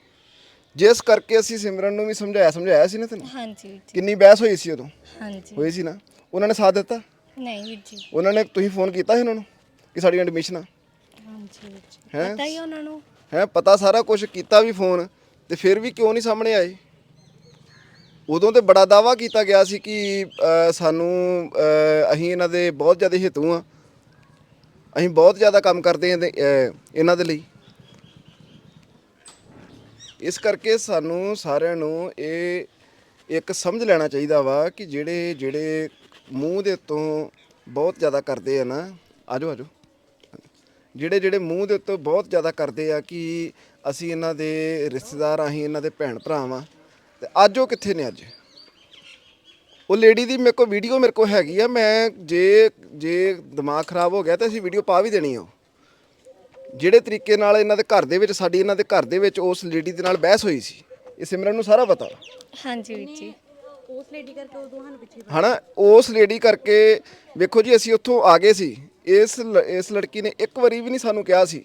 ਜਿਸ ਕਰਕੇ ਅਸੀਂ ਸਿਮਰਨ ਨੂੰ ਵੀ ਸਮਝਾਇਆ ਸਮਝਾਇਆ ਸੀ ਨਾ ਤੈਨੂੰ? ਹਾਂਜੀ ਵੀਰ ਜੀ। ਕਿੰਨੀ ਬਹਿਸ ਹੋਈ ਸੀ ਉਦੋਂ? ਹਾਂਜੀ। ਹੋਈ ਸੀ ਨਾ? ਉਹਨਾਂ ਨੇ ਸਾਥ ਦਿੱਤਾ? ਨਹੀਂ ਵੀਰ ਜੀ। ਉਹਨਾਂ ਨੇ ਤੁਸੀਂ ਫੋਨ ਕੀਤਾ ਸੀ ਉਹਨਾਂ ਨੂੰ? ਕਿ ਸਾਡੀ ਐਡਮਿਸ਼ਨ ਆ। ਹਾਂਜੀ ਹੈਂ? ਪਤਾ ਹੀ ਉਹਨਾਂ ਨੂੰ। ਹੈ ਪਤਾ ਸਾਰਾ ਕੁਝ ਕੀਤਾ ਵੀ ਫੋਨ ਤੇ ਫਿਰ ਵੀ ਕਿਉਂ ਨਹੀਂ ਸਾਹਮਣੇ ਆਏ? ਉਦੋਂ ਤੇ ਬੜਾ ਦਾਵਾ ਕੀਤਾ ਗਿਆ ਸੀ ਕਿ ਸਾਨੂੰ ਅਸੀਂ ਇਹਨਾਂ ਦੇ ਬਹੁਤ ਜ਼ਿਆਦਾ ਹਿੱਤੂ ਆ। ਅਸੀਂ ਬਹੁਤ ਜ਼ਿਆਦਾ ਕੰਮ ਕਰਦੇ ਹਾਂ ਇਹਦੇ- ਇਹਨਾਂ ਦੇ ਲਈ। ਇਸ ਕਰਕੇ ਸਾਨੂੰ ਸਾਰਿਆਂ ਨੂੰ ਇਹ ਇੱਕ ਸਮਝ ਲੈਣਾ ਚਾਹੀਦਾ ਵਾ ਕਿ ਜਿਹੜੇ ਜਿਹੜੇ ਮੂੰਹ ਦੇ ਉੱਤੋਂ ਬਹੁਤ ਜ਼ਿਆਦਾ ਕਰਦੇ ਆ ਨਾ। ਆਜੋ ਆਜੋ ਜਿਹੜੇ ਜਿਹੜੇ ਮੂੰਹ ਦੇ ਉੱਤੇ ਬਹੁਤ ਜ਼ਿਆਦਾ ਕਰਦੇ ਆ ਕਿ ਅਸੀਂ ਇਹਨਾਂ ਦੇ ਰਿਸ਼ਤੇਦਾਰ ਆ ਅਸੀਂ ਇਹਨਾਂ ਦੇ ਭੈਣ ਭਰਾ ਵਾਂ। ਤੇ ਅੱਜ ਉਹ ਕਿੱਥੇ ਨੇ ਅੱਜ? ਉਹ ਲੇਡੀ ਦੀ ਮੇਰੇ ਕੋਲ ਵੀਡੀਓ ਮੇਰੇ ਕੋਲ ਹੈਗੀ ਆ ਮੈਂ ਜੇ ਜੇ ਦਿਮਾਗ ਖਰਾਬ ਹੋ ਗਿਆ ਤਾਂ ਅਸੀਂ ਵੀਡੀਓ ਪਾ ਵੀ ਦੇਣੀ ਆ ਉਹ। ਜਿਹੜੇ ਤਰੀਕੇ ਨਾਲ ਇਹਨਾਂ ਦੇ ਘਰ ਦੇ ਵਿੱਚ ਸਾਡੀ ਇਹਨਾਂ ਦੇ ਘਰ ਦੇ ਵਿੱਚ ਉਸ ਲੇਡੀ ਦੇ ਨਾਲ ਬਹਿਸ ਹੋਈ ਸੀ ਇਹ ਸਿਮਰਨ ਨੂੰ ਸਾਰਾ ਪਤਾ। ਹਾਂਜੀ ਵੀਰ ਜੀ। ਹਨਾ ਉਸ ਲੇਡੀ ਕਰਕੇ ਵੇਖੋ ਜੀ ਅਸੀਂ ਉੱਥੋਂ ਆ ਗਏ ਸੀ। ਇਸ ਲ- ਇਸ ਲੜਕੀ ਨੇ ਇੱਕ ਵਾਰੀ ਵੀ ਨਹੀਂ ਸਾਨੂੰ ਕਿਹਾ ਸੀ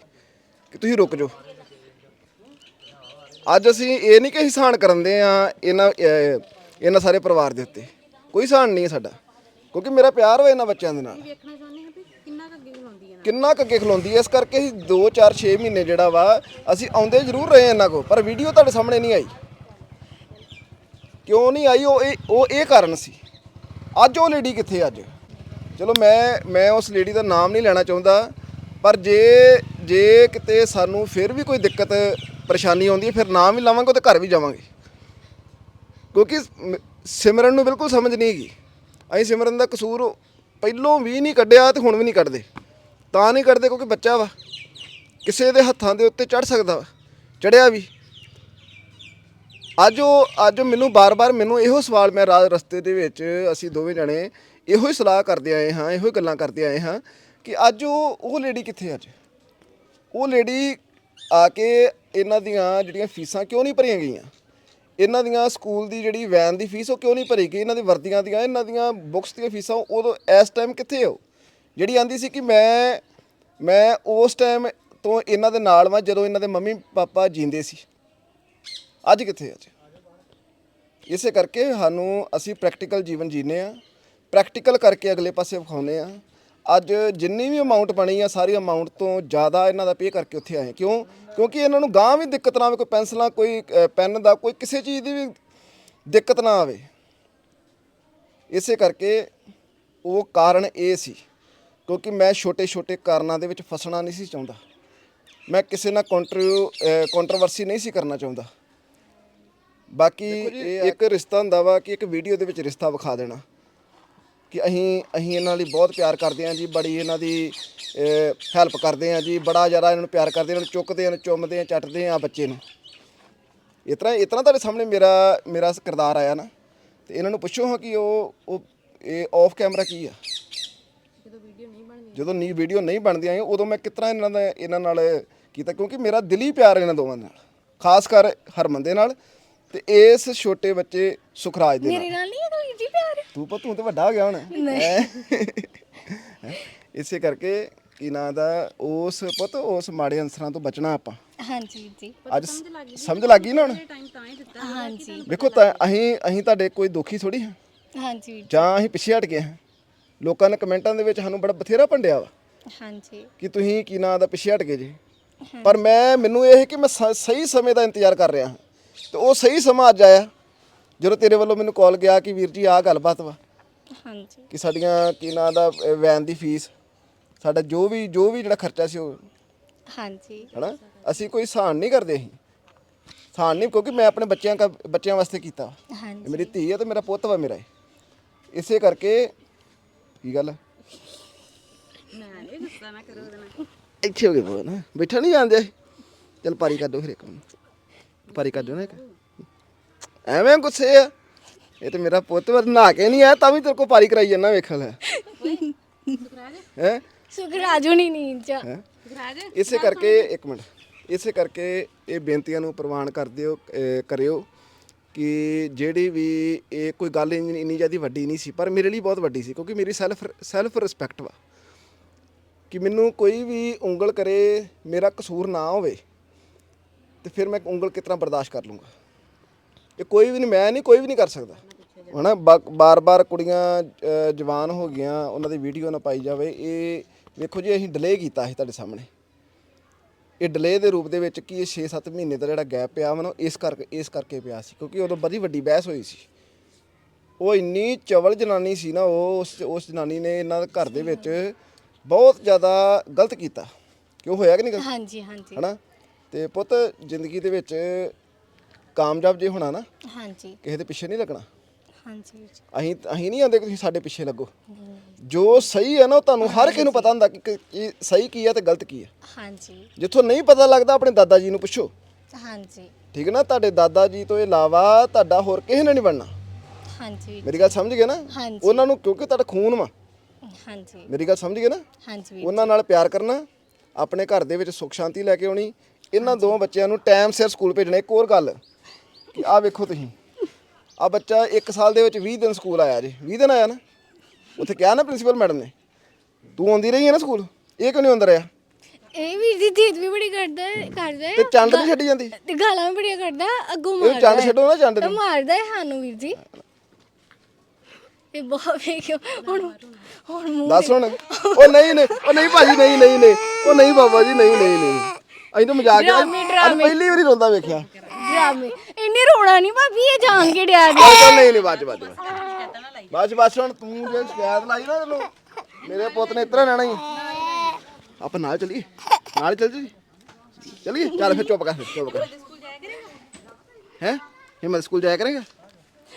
ਕਿ ਤੁਸੀਂ ਰੁਕ ਜਾਓ। ਅੱਜ ਅਸੀਂ ਇਹ ਨਹੀਂ ਕਿ ਅਸੀਂ ਸਹਾਨ ਕਰਨ ਦੇ ਆ ਇਹਨਾਂ ਅਹ, ਇਹਨਾਂ ਸਾਰੇ ਪਰਿਵਾਰ ਦੇ ਉੱਤੇ। ਕੋਈ ਸਹਾਨ ਨਹੀਂ ਹੈ ਸਾਡਾ ਕਿਉਂਕਿ ਮੇਰਾ ਪਿਆਰ ਹੋਇਆ ਇਹਨਾਂ ਬੱਚਿਆਂ ਦੇ ਨਾਲ। ਵੇਖਣਾ ਚਾਹੁੰਦੇ ਹਾਂ ਵੀ ਕਿੰਨਾ ਕੁ ਅੱਗੇ ਖਲੋਂਦੀ ਹੈ ਕਿੰਨਾ ਕੁ ਅੱਗੇ ਖਲੋਂਦੀ ਹੈ ਇਸ ਕਰਕੇ ਅਸੀਂ 2 4 6 ਮਹੀਨੇ ਜਿਹੜਾ ਵਾ ਅਸੀਂ ਆਉਂਦੇ ਜ਼ਰੂਰ ਰਹੇ ਇਹਨਾਂ ਕੋ ਪਰ ਵੀਡੀਓ ਤੁਹਾਡੇ ਸਾਹਮਣੇ ਨਹੀਂ ਆਈ। ਕਿਉਂ ਨਹੀਂ ਆਈ? ਉਹ ਇਹ ਉਹ ਇਹ ਕਾਰਨ ਸੀ। ਅੱਜ ਉਹ ਲੇਡੀ ਕਿੱਥੇ ਅੱਜ? ਚਲੋ ਮੈਂ ਮੈਂ ਉਸ ਲੇਡੀ ਦਾ ਨਾਮ ਨਹੀਂ ਲੈਣਾ ਚਾਹੁੰਦਾ, ਪਰ ਜੇ ਜੇ ਕਿਤੇ ਸਾਨੂੰ ਫਿਰ ਵੀ ਕੋਈ ਦਿੱਕਤ, ਪਰੇਸ਼ਾਨੀ ਆਉਂਦੀ ਹੈ, ਫਿਰ ਨਾਮ ਵੀ ਲਾਵਾਂਗੇ, ਉਹਦੇ ਘਰ ਵੀ ਜਾਵਾਂਗੇ। ਕਿਉਂਕਿ ਸਿਮਰਨ ਨੂੰ ਬਿਲਕੁਲ ਸਮਝ ਨਹੀਂ ਹੈਗੀ। ਅਸੀਂ ਸਿਮਰਨ ਦਾ ਕਸੂਰ ਪਹਿਲੋਂ ਵੀ ਨਹੀਂ ਕੱਢਿਆ ਤੇ ਹੁਣ ਵੀ ਨਹੀਂ ਕੱਢਦੇ। ਤਾਂ ਨਹੀਂ ਕੱਢਦੇ ਕਿਉਂਕਿ ਬੱਚਾ ਵਾ। ਕਿਸੇ ਦੇ ਹੱਥਾਂ ਦੇ ਉੱਤੇ ਚੜ ਸਕਦਾ ਵਾ। ਚੜਿਆ ਵੀ। ਅੱਜ ਉਹ, ਅੱਜ ਮੈਨੂੰ ਬਾਰ-ਬਾਰ ਮੈਨੂੰ ਇਹੋ ਸਵਾਲ ਮੈਂ ਰਾਤ ਰਸਤੇ ਦੇ ਵਿੱਚ ਅਸੀਂ ਦੋਵੇਂ ਜਣੇ ਇਹੋ ਹੀ ਸਲਾਹ ਕਰਦੇ ਆਏ ਹਾਂ, ਇਹੋ ਹੀ ਗੱਲਾਂ ਕਰਦੇ ਆਏ ਹਾਂ ਕਿ ਅੱਜ ਉਹ ਉਹ ਲੇਡੀ ਕਿੱਥੇ ਅੱਜ? ਉਹ ਲੇਡੀ ਆ ਕੇ ਇਹਨਾਂ ਦੀਆਂ ਜਿਹੜੀਆਂ ਫੀਸਾਂ ਕਿਉਂ ਨਹੀਂ ਭਰੀਆਂ ਗਈਆਂ? ਇਹਨਾਂ ਦੀਆਂ ਸਕੂਲ ਦੀ ਜਿਹੜੀ ਵੈਨ ਦੀ ਫੀਸ ਉਹ ਕਿਉਂ ਨਹੀਂ ਭਰੀ ਗਈ? ਇਹਨਾਂ ਦੀ ਵਰਦੀਆਂ ਦੀਆਂ, ਇਹਨਾਂ ਦੀਆਂ ਬੁੱਕਸ ਦੀਆਂ ਫੀਸਾਂ ਉਦੋਂ ਇਸ ਟਾਈਮ ਕਿੱਥੇ ਹੋ ਜਿਹੜੀ ਆਂਦੀ ਸੀ ਕਿ ਮੈਂ ਮੈਂ ਉਸ ਟਾਈਮ ਤੋਂ ਇਹਨਾਂ ਦੇ ਨਾਲ ਵਾਂ ਜਦੋਂ ਇਹਨਾਂ ਦੇ ਮੰਮੀ ਪਾਪਾ ਜੀਂਦੇ ਸੀ। ਅੱਜ ਕਿੱਥੇ ਅੱਜ? ਇਸੇ ਕਰਕੇ ਸਾਨੂੰ ਅਸੀਂ ਪ੍ਰੈਕਟੀਕਲ ਜੀਵਨ ਜੀਨੇ ਆ ਪ੍ਰੈਕਟੀਕਲ ਕਰਕੇ ਅਗਲੇ ਪਾਸੇ ਵਿਖਾਉਨੇ ਆ ਅੱਜ ਜਿੰਨੀ ਵੀ ਅਮਾਉਂਟ ਬਣੀ ਆ ਸਾਰੀ ਅਮਾਉਂਟ ਤੋਂ ਜ਼ਿਆਦਾ ਇਹਨਾਂ ਦਾ ਪੇ ਕਰਕੇ ਉੱਥੇ ਆਏ ਕਿਉਂ? ਕਿਉਂਕਿ ਇਹਨਾਂ ਨੂੰ ਗਾਂ ਵੀ ਦਿੱਕਤ ਨਾ ਆਵੇ ਕੋਈ ਪੈਨਸਲਾਂ ਕੋਈ ਪੈਨ ਦਾ ਕੋਈ ਕਿਸੇ ਚੀਜ਼ ਦੀ ਵੀ ਦਿੱਕਤ ਨਾ ਆਵੇ। ਇਸੇ ਕਰਕੇ ਉਹ ਕਾਰਨ ਇਹ ਸੀ ਕਿਉਂਕਿ ਮੈਂ ਛੋਟੇ-ਛੋਟੇ ਕਾਰਨਾਂ ਦੇ ਵਿੱਚ ਫਸਣਾ ਨਹੀਂ ਸੀ ਚਾਹੁੰਦਾ। ਮੈਂ ਕਿਸੇ ਨਾਲ ਕਾਉਂਟਰ ਕੰਟਰੋਵਰਸੀ ਨਹੀਂ ਸੀ ਕਰਨਾ ਚਾਹੁੰਦਾ। ਬਾਕੀ ਇੱਕ ਰਿਸ਼ਤਾ ਹੁੰਦਾ ਵਾ ਕਿ ਇੱਕ ਵੀਡੀਓ ਦੇ ਵਿੱਚ ਰਿਸ਼ਤਾ ਵਿਖਾ ਦੇਣਾ। ਕਿ ਅਸੀਂ ਅਸੀਂ ਇਹਨਾਂ ਲਈ ਬਹੁਤ ਪਿਆਰ ਕਰਦੇ ਹਾਂ ਜੀ ਬੜੀ ਇਹਨਾਂ ਦੀ ਹੈਲਪ ਕਰਦੇ ਹਾਂ ਜੀ ਬੜਾ ਜ਼ਿਆਦਾ ਇਹਨਾਂ ਨੂੰ ਪਿਆਰ ਕਰਦੇ ਇਹਨਾਂ ਨੂੰ ਚੁੱਕਦੇ ਹਾਂ ਚੁੰਮਦੇ ਹਾਂ ਚੱਟਦੇ ਹਾਂ ਬੱਚੇ ਨੂੰ। ਇਸ ਤਰ੍ਹਾਂ ਇਸ ਤਰ੍ਹਾਂ ਤੁਹਾਡੇ ਸਾਹਮਣੇ ਮੇਰਾ ਮੇਰਾ ਕਿਰਦਾਰ ਆਇਆ ਨਾ ਤੇ ਇਹਨਾਂ ਨੂੰ ਪੁੱਛੋ ਹਾਂ ਕਿ ਉਹ ਉਹ ਇਹ ਆਫ ਕੈਮਰਾ ਕੀ ਆ? ਜਦੋਂ ਨੀ ਵੀਡੀਓ ਨਹੀਂ ਬਣਦੀਆਂ ਆਈਆਂ ਉਦੋਂ ਮੈਂ ਤਰ੍ਹਾਂ ਇਹਨਾਂ ਦਾ ਇਹਨਾਂ ਨਾਲ ਕੀਤਾ ਕਿਉਂਕਿ ਮੇਰਾ ਦਿਲੀ ਪਿਆਰ ਇਹਨਾਂ ਦੋਵਾਂ ਨਾਲ। ਖਾਸ ਕਰ ਹਰਮਨ ਦੇ ਨਾਲ ਤੇ ਇਸ ਛੋਟੇ ਬੱਚੇ ਸੁਖਰਾਜ ਦੇ ਨਾਲ ਮੇਰੇ ਨਾਲ ਨਹੀਂ ਵੀਰ ਜੀ ਪਿਆਰ? ਤੂੰ ਪੁੱਤ ਤੂੰ ਤੇ ਵੱਡਾ ਹੋ ਗਿਆ ਹੁਣ। ਹੈਂ? ਇਸੇ ਕਰਕੇ ਕੀ ਨਾਂ ਦਾ ਉਸ ਪੁੱਤ ਉਸ ਮਾੜੇ ਅੰਸਰਾਂ ਤੋਂ ਬਚਣਾ ਆਪਾਂ। ਹਾਂਜੀ ਵੀਰ ਜੀ ਅੱਜ ਸਮਝ ਲੱਗ ਗਈ ਨਾ ਹੁਣ? ਟਾਈਮ ਤਾਂ ਹੀ ਦਿੱਤਾ ਹਾਂਜੀ। ਵੇਖੋ ਤਾਂ ਅਸੀਂ ਅਸੀਂ ਤੁਹਾਡੇ ਕੋਈ ਦੁਖੀ ਥੋੜੀ ਹਾਂ। ਹਾਂਜੀ। ਵੀਰ ਜੀ ਜਾਂ ਅਸੀਂ ਪਿੱਛੇ ਹਟ ਗਏ ਹਾਂ। ਲੋਕਾਂ ਨੇ ਕਮੈਂਟਾਂ ਦੇ ਵਿੱਚ ਸਾਨੂੰ ਬੜਾ ਬਥੇਰਾ ਭੰਡਿਆ ਵਾ। ਹਾਂਜੀ। ਕਿ ਤੁਸੀਂ ਕੀ ਨਾਂ ਦਾ ਪਿੱਛੇ ਹਟ ਗਏ ਜੀ। ਪਰ ਮੈਂ ਮੈਨੂੰ ਇਹ ਹੈ ਕਿ ਮੈਂ ਸ- ਸਹੀ ਸਮੇਂ ਦਾ ਇੰਤਜ਼ਾਰ ਕਰ ਰਿਹਾ ਹਾਂ। ਤੇ ਉਹ ਸਹੀ ਸਮਾਂ ਅੱਜ ਆਇਆ। ਜਦੋਂ ਤੇਰੇ ਵੱਲੋਂ ਮੈਨੂੰ ਕਾਲ ਗਿਆ ਕਿ ਵੀਰ ਜੀ ਆਹ ਗੱਲਬਾਤ ਵਾ ਹਾਂਜੀ। ਕਿ ਸਾਡੀਆਂ ਕੀ ਨਾਂ ਦਾ ਅਹ, ਵੈਨ ਦੀ ਫੀਸ ਸਾਡਾ ਜੋ ਵੀ ਜੋ ਵੀ ਜਿਹੜਾ ਖਰਚਾ ਸੀ ਉਹ ਹਾਂਜੀ। ਹਨਾ? ਅਸੀਂ ਕੋਈ ਸਹਾਨ ਨਹੀਂ ਕਰਦੇ ਅਸੀਂ। ਸਹਾਨ ਨਹੀਂ ਕਿਉਂਕਿ ਮੈਂ ਆਪਣੇ ਬੱਚਿਆਂ ਕਾ ਬੱਚਿਆਂ ਵਾਸਤੇ ਕੀਤਾ। ਇਹ ਹਾਂਜੀ ਮੇਰੀ ਧੀ ਹੈ ਤੇ ਮੇਰਾ ਪੁੱਤ ਵਾ ਮੇਰਾ ਇਹ। ਇਸੇ ਕਰਕੇ ਕੀ ਗੱਲ ਇੱਥੇ ਹੋ ਗਏ ਬੋ ਨਾ। ਬੈਠਾ ਨਹੀਂ ਜਾਂਦੇ ਚਲ ਪਾਰੀ ਕਰ ਦੋ ਫਿਰ ਇੱਕ ਮਿੰਟ। ਪਾਰੀ ਕਰ ਦਿਓ ਨਾ ਇੱਕ। ਐਵੇਂ ਗੁੱਸੇ ਆ। ਇਹ ਤੇ ਮੇਰਾ ਪੁੱਤ ਵਰ ਨਹਾ ਕੇ ਨਹੀਂ ਆਇਆ ਤਾਂ ਵੀ ਤੇਰੇ ਕੋ ਪਾਰੀ ਕਰਾਈ ਜਾਂਦਾ ਵੇਖ ਲੈ। ਹੈ? ਸੁਖਰਾਜੂ ਨਹੀਂ ਨੀਂਦ ਚ ਹੈਂ? ਇਸੇ ਕਰਕੇ ਇੱਕ ਮਿੰਟ। ਇਸੇ ਕਰਕੇ ਇਹ ਬੇਨਤੀਆਂ ਨੂੰ ਪ੍ਰਵਾਨ ਕਰ ਦਿਓ ਅਹ ਕਰਿਓ ਕਿ ਜਿਹੜੀ ਵੀ ਇਹ ਕੋਈ ਗੱਲ ਇੰਨੀ ਇੰਨੀ ਜ਼ਿਆਦਾ ਵੱਡੀ ਨਹੀਂ ਸੀ ਪਰ ਮੇਰੇ ਲਈ ਬਹੁਤ ਵੱਡੀ ਸੀ ਕਿਉਂਕਿ ਮੇਰੀ ਸੈਲਫ ਸੈਲਫ ਰਿਸਪੈਕਟ ਵਾ। ਕਿ ਮੈਨੂੰ ਕੋਈ ਵੀ ਉਂਗਲ ਕਰੇ ਮੇਰਾ ਕਸੂਰ ਨਾ ਹੋਵੇ। ਤੇ ਫਿਰ ਮੈਂ ਉਂਗਲ ਕਿਤਨਾ ਬਰਦਾਸ਼ਤ ਕਰ ਲੂੰਗਾ ਇਹ ਕੋਈ ਵੀ ਨਹੀਂ ਮੈਂ ਨਹੀਂ ਕੋਈ ਵੀ ਨਹੀਂ ਕਰ ਸਕਦਾ। ਹਨਾ ਬਾਰ-ਬਾਰ ਕੁੜੀਆਂ ਜਵਾਨ ਹੋ ਗਈਆਂ ਉਹਨਾਂ ਦੀ ਵੀਡੀਓ ਨਾ ਪਾਈ ਜਾਵੇ ਇਹ ਵੇਖੋ ਜੀ ਅਸੀਂ ਡਿਲੇ ਕੀਤਾ ਸੀ ਤੁਹਾਡੇ ਸਾਹਮਣੇ। ਇਹ ਡਿਲੇ ਦੇ ਰੂਪ ਦੇ ਵਿੱਚ ਕੀ ਇਹ 6-7 ਮਹੀਨੇ ਦਾ ਜਿਹੜਾ ਗੈਪ ਪਿਆ ਵਾ ਨਾ ਇਸ ਕਰਕੇ ਇਸ ਕਰਕੇ ਪਿਆ ਸੀ ਕਿਉਂਕਿ ਉਦੋਂ ਬੜੀ ਵੱਡੀ ਬਹਿਸ ਹੋਈ ਸੀ। ਉਹ ਇੰਨੀ ਚਵਲ ਜਨਾਨੀ ਸੀ ਨਾ ਉਹ ਉਸ ਉਸ ਜਨਾਨੀ ਨੇ ਇਹਨਾਂ ਦੇ ਘਰ ਦੇ ਵਿੱਚ ਬਹੁਤ ਜ਼ਿਆਦਾ ਗਲਤ ਕੀਤਾ। ਕਿਉਂ ਹੋਇਆ ਕਿ ਨਹੀਂ ਗਲਤ? ਹਾਂਜੀ ਹਾਂਜੀ। ਹਨਾ? ਤੇ ਪੁੱਤ ਜ਼ਿੰਦਗੀ ਦੇ ਵਿੱਚ ਕਾਮਯਾਬ ਜੇ ਹੋਣਾ ਨਾ ਹਾਂਜੀ। ਕਿਸੇ ਦੇ ਪਿੱਛੇ ਨਹੀਂ ਲੱਗਣਾ। ਹਾਂਜੀ ਅਸੀਂ ਅਸੀਂ ਨਹੀਂ ਆਂਦੇ ਕਿ ਤੁਸੀਂ ਸਾਡੇ ਪਿੱਛੇ ਲੱਗੋ। ਜੋ ਸਹੀ ਹੈ ਨਾ ਉਹ ਤੁਹਾਨੂੰ ਹਰ ਕਿਸੇ ਨੂੰ ਪਤਾ ਹੁੰਦਾ ਕਿ ਕਿ ਇਹ ਸਹੀ ਕੀ ਹੈ ਤੇ ਗਲਤ ਕੀ ਹੈ। ਹਾਂਜੀ। ਜਿੱਥੋਂ ਨਹੀਂ ਪਤਾ ਲੱਗਦਾ ਆਪਣੇ ਦਾਦਾ ਜੀ ਨੂੰ ਪੁੱਛੋ। ਹਾਂਜੀ। ਠੀਕ ਹੈ ਨਾ ਤੁਹਾਡੇ ਦਾਦਾ ਜੀ ਤੋਂ ਇਲਾਵਾ ਤੁਹਾਡਾ ਹੋਰ ਕਿਸੇ ਨੇ ਨਹੀਂ ਬਣਨਾ। ਹਾਂਜੀ ਮੇਰੀ ਗੱਲ ਸਮਝ ਗਏ ਨਾ? ਹਾਂਜੀ। ਉਹਨਾਂ ਨੂੰ ਕਿਉਂਕਿ ਤੁਹਾਡਾ ਖੂਨ ਵਾ। ਹਾਂਜੀ। ਮੇਰੀ ਗੱਲ ਸਮਝ ਗਏ ਨਾ? ਹਾਂਜੀ ਵੀਰ ਉਹਨਾਂ ਨਾਲ ਪਿਆਰ ਕਰਨਾ ਆਪਣੇ ਘਰ ਦੇ ਵਿੱਚ ਸੁੱਖ ਸ਼ਾਂਤੀ ਲੈ ਕੇ ਆਉਣੀ ਇਹਨਾਂ ਦੋਵਾਂ ਬੱਚਿਆਂ ਨੂੰ ਟਾਈਮ ਸਿਰ ਸਕੂਲ ਭੇਜਣਾ। ਇੱਕ ਹੋਰ ਗੱਲ ਕਿ ਆਹ ਵੇਖੋ ਤੁਸੀਂ। ਆ ਬੱਚਾ 1 ਸਾਲ ਦੇ ਵਿੱਚ 20 ਦਿਨ ਸਕੂਲ ਆਇਆ ਜੀ। 20 ਦਿਨ ਆਇਆ ਨਾ? ਉੱਥੇ ਕਿਹਾ ਨਾ ਪ੍ਰਿੰਸੀਪਲ ਮੈਡਮ ਨੇ ਤੂੰ ਆਉਂਦੀ ਰਹੀ ਹੈ ਨਾ ਸਕੂਲ ਇਹ ਕਿਉਂ ਨਹੀਂ ਆਉਂਦਾ ਰਿਹਾ? ਇਹ ਵੀਰ ਜੀ ਦੀਦ ਵੀ ਬੜੀ ਕਰਦਾ ਹੈ- ਕਰਦਾ ਹੈ। ਤੇ ਚੰਡ ਨਹੀਂ ਛੱਡੀ ਜਾਂਦੀ? ਤੇ ਗਾਲਾਂ ਵੀ ਬੜੀਆਂ ਕੱਢਦਾ ਅੱਗੋਂ ਇਹਨੂੰ ਮਾਰਦਾ ਚੰਡ ਹੈ। ਛੱਡੋ ਨਾ ਚੰਡ ਤੇ ਨੂੰ ਮਾਰਦਾ ਹੈ ਸਾਨੂੰ ਵੀਰ ਜੀ। ਇਹ ਬਹੁਤ ਵੇਖਿਓ। ਹੁਣ ਹੁਣ ਮੂੰਹ ਦੱਸ ਹੁਣ। ਉਹ ਨਹੀਂ ਨਹੀਂ। ਉਹ ਨਹੀਂ ਭਾਜੀ ਨਹੀਂ ਨਹੀਂ ਨਹੀਂ। ਉਹ ਨਹੀਂ ਬਾਬਾ ਜੀ ਨਹੀਂ ਨਹੀਂ ਨਹੀਂ। ਅਸੀਂ ਤਾਂ ਮਜ਼ਾਕ ਡਰਾਮੇ, ਅੱਜ ਡਰਾਮੇ। ਪਹਿਲੀ ਵਾਰੀ ਰੋਂਦਾ ਵੇਖਿਆ। ਡਰਾਮੇ। ਇੰਨੇ ਰੋਣਾ ਨਹੀਂ ਭਾਬੀ ਇਹ ਜਾਣ ਕੇ ਡਿਆ ਚੱਲ ਨਹੀਂ ਨਹੀਂ ਬਾਅਦ ਚ ਬਾਅਦ ਚ ਬਾਅਦ ਚ। ਬਾਅਦ ਚ ਹੁਣ ਤੂੰ ਜੇ ਸ਼ਿਕਾਇਤ ਲਾਈ ਨਾ ਤੈਨੂੰ ਮੇਰੇ ਪੁੱਤ ਨੇ ਇਤਰਾ ਰਹਿਣਾ ਹੀ। ਆਪਾਂ ਨਾਲ ਚੱਲੀਏ ਨਾਲ ਚੱਲ ਜੀ ਚੱਲੀਏ ਚੱਲ ਫਿਰ ਚੁੱਪ ਕਰ ਫਿਰ ਚੁੱਪ ਕਰ। ਹੈ? ਹਿੰਮਤ ਸਕੂਲ ਜਾਇਆ ਕਰੇਗਾ?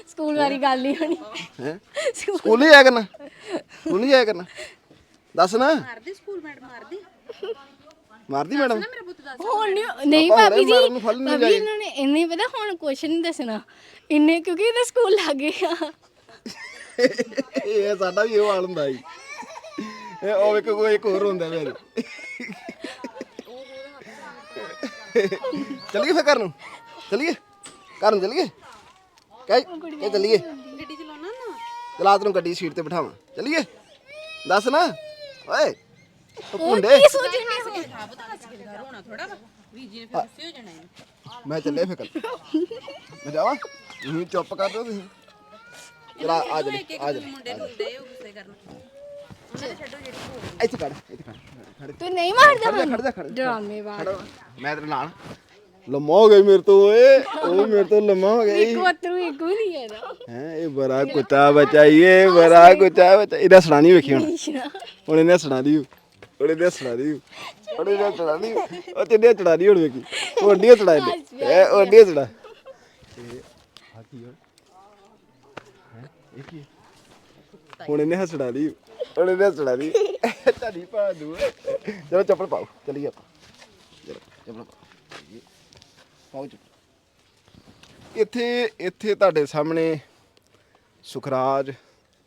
ਸਕੂਲ ਵਾਲੀ ਗੱਲ ਨਹੀਂ ਹੋਣੀ। ਹੈ? ਸਕੂਲ ਨਹੀਂ ਜਾਇਆ ਕਰਨਾ? ਸਕੂਲ ਨਹੀਂ ਜਾਇਆ ਕਰਨਾ? ਦੱਸ ਨਾ। ਮਾਰਦੀ ਸਕੂਲ ਮੈਡਮ ਮਾਰਦੀ। ਮਾਰਦੀ ਮੈਡਮ? ਹੁਣ ਨਹੀਂ ਨਹੀਂ ਆਪਾਂ ਭਾਬੀ ਹੁਣੇ ਮਾਰਨ ਨੂੰ ਫਲ ਜੀ ਨਹੀਂ ਭਾਬੀ। ਇਹਨਾਂ ਨੇ ਇੰਨੇ ਪਤਾ ਹੁਣ ਕੁਛ ਨਹੀਂ ਦੱਸਣਾ। ਇੰਨੇ ਕਿਉਂਕਿ ਇਹਦਾ ਸਕੂਲ ਲੱਗੇ ਆ। ਇਹ ਸਾਡਾ ਵੀ ਇਹ ਹਾਲ ਹੁੰਦਾ ਜੀ। ਇਹ ਉਹ ਇੱਕ ਕੋਈ ਇੱਕ ਹੋਰ ਹੁੰਦਾ ਮੇਰੇ ਚੱਲੀਏ ਫਿਰ ਘਰ ਨੂੰ? ਚੱਲੀਏ? ਘਰ ਨੂੰ ਚੱਲੀਏ? ਕਹਿ ਕਹਿ ਚੱਲੀਏ। ਗੱਡੀ ਚਲਾਉਣਾ ਨਾ? ਚਲਾ ਤੈਨੂੰ ਗੱਡੀ ਸੀਟ ਤੇ ਬਿਠਾਵਾਂ। ਚੱਲੀਏ? ਦੱਸ ਨਾ। ਓਏ। ਜੀ ਮੈਂ ਚੱਲੇ ਫਿਰ ਕੱਲ ਮੈਂ ਜਾਵਾਂ ਤੁਸੀਂ ਚੁੱਪ ਕਰ ਦਿਓ ਤੁਸੀਂ। ਚਲਾ ਆ ਜਲੀ ਆ ਭੂਆ ਇੱਥੇ ਖੜ ਇੱਥੇ ਖੜ। ਖੜ ਤੂੰ ਨਹੀਂ ਮਾਰਦਾ ਖੜ ਜਾ ਖੜ ਜਾ ਖੜ ਜਾ। ਡਰਾਮੇ ਵਾਲਾ ਖੜੋ। ਮੈਂ ਤੇਰੇ ਨਾਲ। ਲੰਮਾ ਹੋ ਗਿਆ ਮੇਰੇ ਤੋਂ ਓਏ। ਉਹ ਮੇਰੇ ਤੋਂ ਲੰਮਾ ਹੋ ਗਿਆ ਇੱਕ ਵਤਰੂ ਇੱਕ ਵੀ ਨਹੀਂ ਹੈਦਾ ਹੈ ਇਹ ਬੜਾ ਕੁੱਤਾ ਬੱਚਾ ਈ, ਇਹ ਬੜਾ ਕੁੱਤਾ ਬੱਚਾ ਇਹਦਾ ਸੁਣਾਣੀ ਵੇਖੀ ਹੁਣ। ਹੁਣ ਇਹਨੇ ਸੁਣਾ ਦੀ ਹੁਣ ਇਹਨੇ ਸੁਣਾ ਦੀ ਹੁਣ ਇਹਨੇ ਸੁਣਾ ਦੀ ਉਹ ਤਿੰਨੇ ਚੜਾ ਦੀ ਹੁਣ ਵੇਖੀ। ਉਹ ਅੱਡੀਆਂ ਚੜਾ ਦੇ ਐ ਉਹ ਅੱਡੀਆਂ ਚੜਾ ਇਹ ਆ ਕੀ ਹੋਇਆ ਹੈ? ਇਹ ਕੀ ਹੈ? ਹੁਣ ਇਹਨੇ ਹੱਸੜਾ ਦੀ ਹੁਣ ਇਹਨੇ ਹੱਸੜਾ ਦੀ ਤੁਹਾਡੀ ਪਾ ਦੂ ਚਲੋ ਚੱਪਲ ਪਾਓ। ਚਲੀਏ ਆਪਾਂ। ਚਲੋ ਚੱਪਲ ਪਾਓ। ਪਾਓ ਚੱਪਲ। ਇੱਥੇ ਇੱਥੇ ਤੁਹਾਡੇ ਸਾਹਮਣੇ ਸੁਖਰਾਜ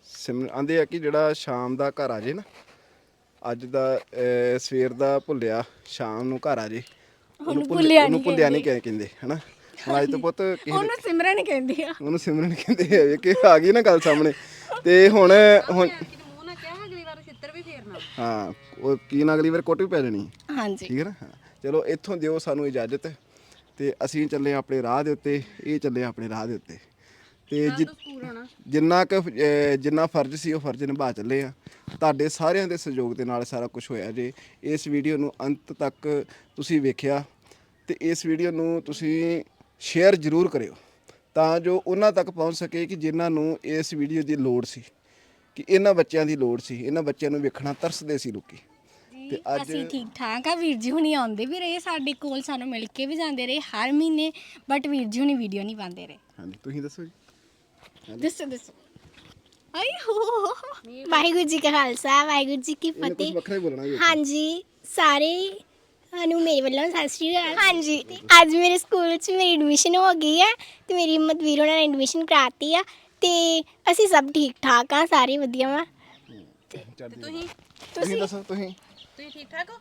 ਸਿਮ ਆਂਦੇ ਆ ਕਿ ਜਿਹੜਾ ਸ਼ਾਮ ਦਾ ਘਰ ਆ ਜੇ ਨਾ ਅੱਜ ਦਾ ਅਹ, ਸਵੇਰ ਦਾ ਭੁੱਲਿਆ ਸ਼ਾਮ ਨੂੰ ਘਰ ਆ ਜੇ। ਉਹਨੂੰ ਭੁੱਲਿਆ ਉਹਨੂੰ ਨਹੀਂ ਭੁੱਲਿਆ ਨਹੀਂ ਕਹਿੰਦੇ। ਕਹਿੰਦੇ ਹਨਾ? ਹੁਣ ਅੱਜ ਤੋਂ ਪੁੱਤ ਕਿਸੇ ਦੇ- ਉਹਨੂੰ ਸਿਮਰਨ ਕਹਿੰਦੀ ਆ। ਉਹਨੂੰ ਸਿਮਰਨ ਕਹਿੰਦੇ ਆ ਕਿ ਆ ਗਈ ਨਾ ਗੱਲ ਸਾਹਮਣੇ। ਤੇ ਹੁਣ ਹੁਣ ਕਿਤੇ ਮੂੰਹ ਨਾ ਕਿਹਾ ਅਗਲੀ ਵਾਰ ਛਿੱਤਰ ਵੀ ਫੇਰਨਾ ਹਾਂ ਉਹ ਕੀ ਨਾ ਅਗਲੀ ਵਾਰ ਕੋਟ ਵੀ ਪੈ ਜਾਣੀ ਹਾਂਜੀ। ਠੀਕ ਹੈ ਨਾ? ਹਾਂ। ਚਲੋ ਇੱਥੋਂ ਦਿਓ ਸਾਨੂੰ ਇਜਾਜ਼ਤ ਤੇ ਅਸੀਂ ਚੱਲੇ ਆਪਣੇ ਰਾਹ ਦੇ ਉੱਤੇ ਇਹ ਚੱਲੇ ਆਪਣੇ ਰਾਹ ਦੇ ਉੱਤੇ। ਤੇ ਜਿ- ਜਿੰਨਾ ਕੁ ਜਿੰਨਾ ਫਰਜ਼ ਸੀ ਉਹ ਫਰਜ਼ ਨਿਭਾ ਚੱਲੇ ਆ। ਤੁਹਾਡੇ ਸਾਰਿਆਂ ਦੇ ਸਹਿਯੋਗ ਦੇ ਨਾਲ ਸਾਰਾ ਕੁਝ ਹੋਇਆ ਜੇ। ਇਸ ਵੀਡੀਓ ਨੂੰ ਅੰਤ ਤੱਕ ਤੁਸੀਂ ਵੇਖਿਆ ਤੇ ਇਸ ਵੀਡੀਓ ਨੂੰ ਤੁਸੀਂ ਸ਼ੇਅਰ ਜ਼ਰੂਰ ਕਰਿਓ ਤਾਂ ਜੋ ਉਹਨਾਂ ਤੱਕ ਪਹੁੰਚ ਸਕੇ ਕਿ ਜਿਨ੍ਹਾਂ ਨੂੰ ਇਸ ਵੀਡੀਓ ਦੀ ਲੋੜ ਸੀ ਕਿ ਇਹਨਾਂ ਬੱਚਿਆਂ ਦੀ ਲੋੜ ਸੀ ਇਹਨਾਂ ਬੱਚਿਆਂ ਨੂੰ ਵੇਖਣਾ ਤਰਸਦੇ ਸੀ ਲੋਕੀ। ਤੇ ਅੱਜ ਅਸੀਂ ਠੀਕ ਠਾਕ ਆ। ਵੀਰ ਜੀ ਹੁਣੀ ਆਉਂਦੇ ਵੀ ਰਹੇ ਸਾਡੇ ਕੋਲ ਸਾਨੂੰ ਮਿਲ ਕੇ ਵੀ ਜਾਂਦੇ ਰਹੇ ਹਰ ਮਹੀਨੇ ਬਟ ਵੀਰ ਜੀ ਹੁਣੀ ਵੀਡੀਓ ਨਹੀਂ ਪਾਉਂਦੇ ਰਹੇ। ਹਾਂਜੀ ਤੁਸੀਂ ਦੱਸੋ ਜੀ। ਦੱਸੋ ਦੱਸੋ ਆਈ ਹੋ ਵਾਹਿਗੁਰੂ ਜੀ ਕਾ ਖਾਲਸਾ ਵਾਹਿਗੁਰੂ ਜੀ ਕੀ ਇਹਨੇ ਕੁਝ ਫਤਿਹ ਵੱਖਰਾ ਹੀ ਬੋਲਣਾ ਜੀ ਹਾਂਜੀ ਸਾਰੇ ਨੂੰ ਮੇਰੇ ਵੱਲੋਂ ਸਤਿ ਸ਼੍ਰੀ ਅਕਾਲ ਹਾਂਜੀ ਤੇ ਅੱਜ ਮੇਰੇ ਸਕੂਲ ਵਿੱਚ ਮੇਰੀ ਐਡਮਿਸ਼ਨ ਹੋ ਗਈ ਹੈ ਤੇ ਮੇਰੀ ਹਿੰਮਤ ਵੀਰ ਉਹਨਾਂ ਨੇ ਐਡਮਿਸ਼ਨ ਕਰਾਤੀ ਆ ਤੇ ਅਸੀਂ ਸਭ ਠੀਕ ਠਾਕ ਆ ਸਾਰੇ ਵਧੀਆ ਵਾ ਤੁਸੀਂ ਤੁਸੀਂ ਦੱਸੋ ਤੁਸੀਂ ਤੁਸੀਂ ਠੀਕ ਠਾਕ ਹੋ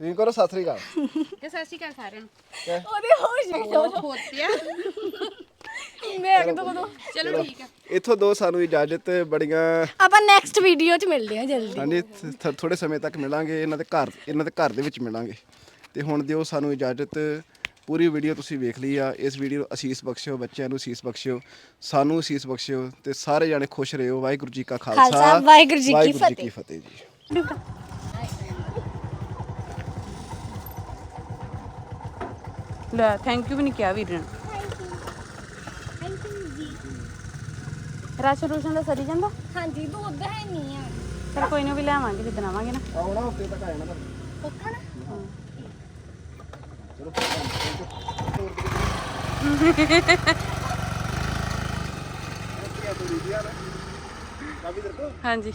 ਤੁਸੀਂ ਕਰੋ ਸਤਿ ਸ੍ਰੀ ਅਕਾਲ। ਕਿ ਸਤਿ ਸ਼੍ਰੀ ਅਕਾਲ ਸਾਰਿਆਂ ਨੂੰ। ਉਹਦੇ ਹੋ ਉਹ ਹੋਤਿਆ ਮੈਂ ਕਿਦੋਂ ਕਦੋਂ? ਚਲੋ ਠੀਕ ਆ। ਇੱਥੋਂ ਦੋ ਸਾਨੂੰ ਇਜਾਜ਼ਤ ਬੜੀਆਂ ਆਪਾਂ ਨੈਕਸਟ ਵੀਡੀਓ 'ਚ ਮਿਲਦੇ ਹਾਂ ਜਲਦੀ। ਹਾਂਜੀ ਥੋੜੇ ਸਮੇਂ ਤੱਕ ਮਿਲਾਂਗੇ ਇਹਨਾਂ ਦੇ ਘਰ ਇਹਨਾਂ ਦੇ ਘਰ ਦੇ ਵਿੱਚ ਮਿਲਾਂਗੇ। ਤੇ ਹੁਣ ਦਿਓ ਸਾਨੂੰ ਇਜਾਜ਼ਤ। ਪੂਰੀ ਵੀਡੀਓ ਤੁਸੀਂ ਵੇਖ ਲਈ ਆ। ਇਸ ਵੀਡੀਓ ਨੂੰ ਅਸੀਸ ਬਖਸ਼ਿਓ ਬੱਚਿਆਂ ਨੂੰ ਅਸੀਸ ਬਖਸ਼ਿਓ ਸਾਨੂੰ ਅਸੀਸ ਬਖਸ਼ਿਓ ਤੇ ਸਾਰੇ ਜਾਣੇ ਖੁਸ਼ ਰਹੋ। ਵਾਹਿਗੁਰੂ ਜੀ ਕਾ ਖਾਲਸਾ ਖਾਲਸਾ, ਵਾਹਿਗੁਰੂ ਜੀ ਕੀ ਵਾਹਿਗੁਰੂ ਫਤਿਹ। ਫਤਿਹ ਜੀ। ਲੈ ਥੈਂਕ ਯੂ ਵੀ ਨਹੀਂ ਕਿਹਾ ਵੀਰ ਨੇ। ਰਾਸ਼ਨ ਰੋਸ਼ਨ ਦਾ ਸਰੀ ਜਾਂਦਾ? ਹਾਂਜੀ ਦੁੱਧ ਹੈ ਨਹੀਂ ਆ। ਚਲ ਕੋਈ ਨਾ ਵੀ ਲੈਵਾਂਗੇ ਜਿੱਦਣ ਆਵਾਂਗੇ ਨਾ। ਆਉਣਾ ਹਫ਼ਤੇ ਤੱਕ ਆ ਜਾਣਾ ਪੱਕਾ ਨਾ? ਹਾਂਜੀ।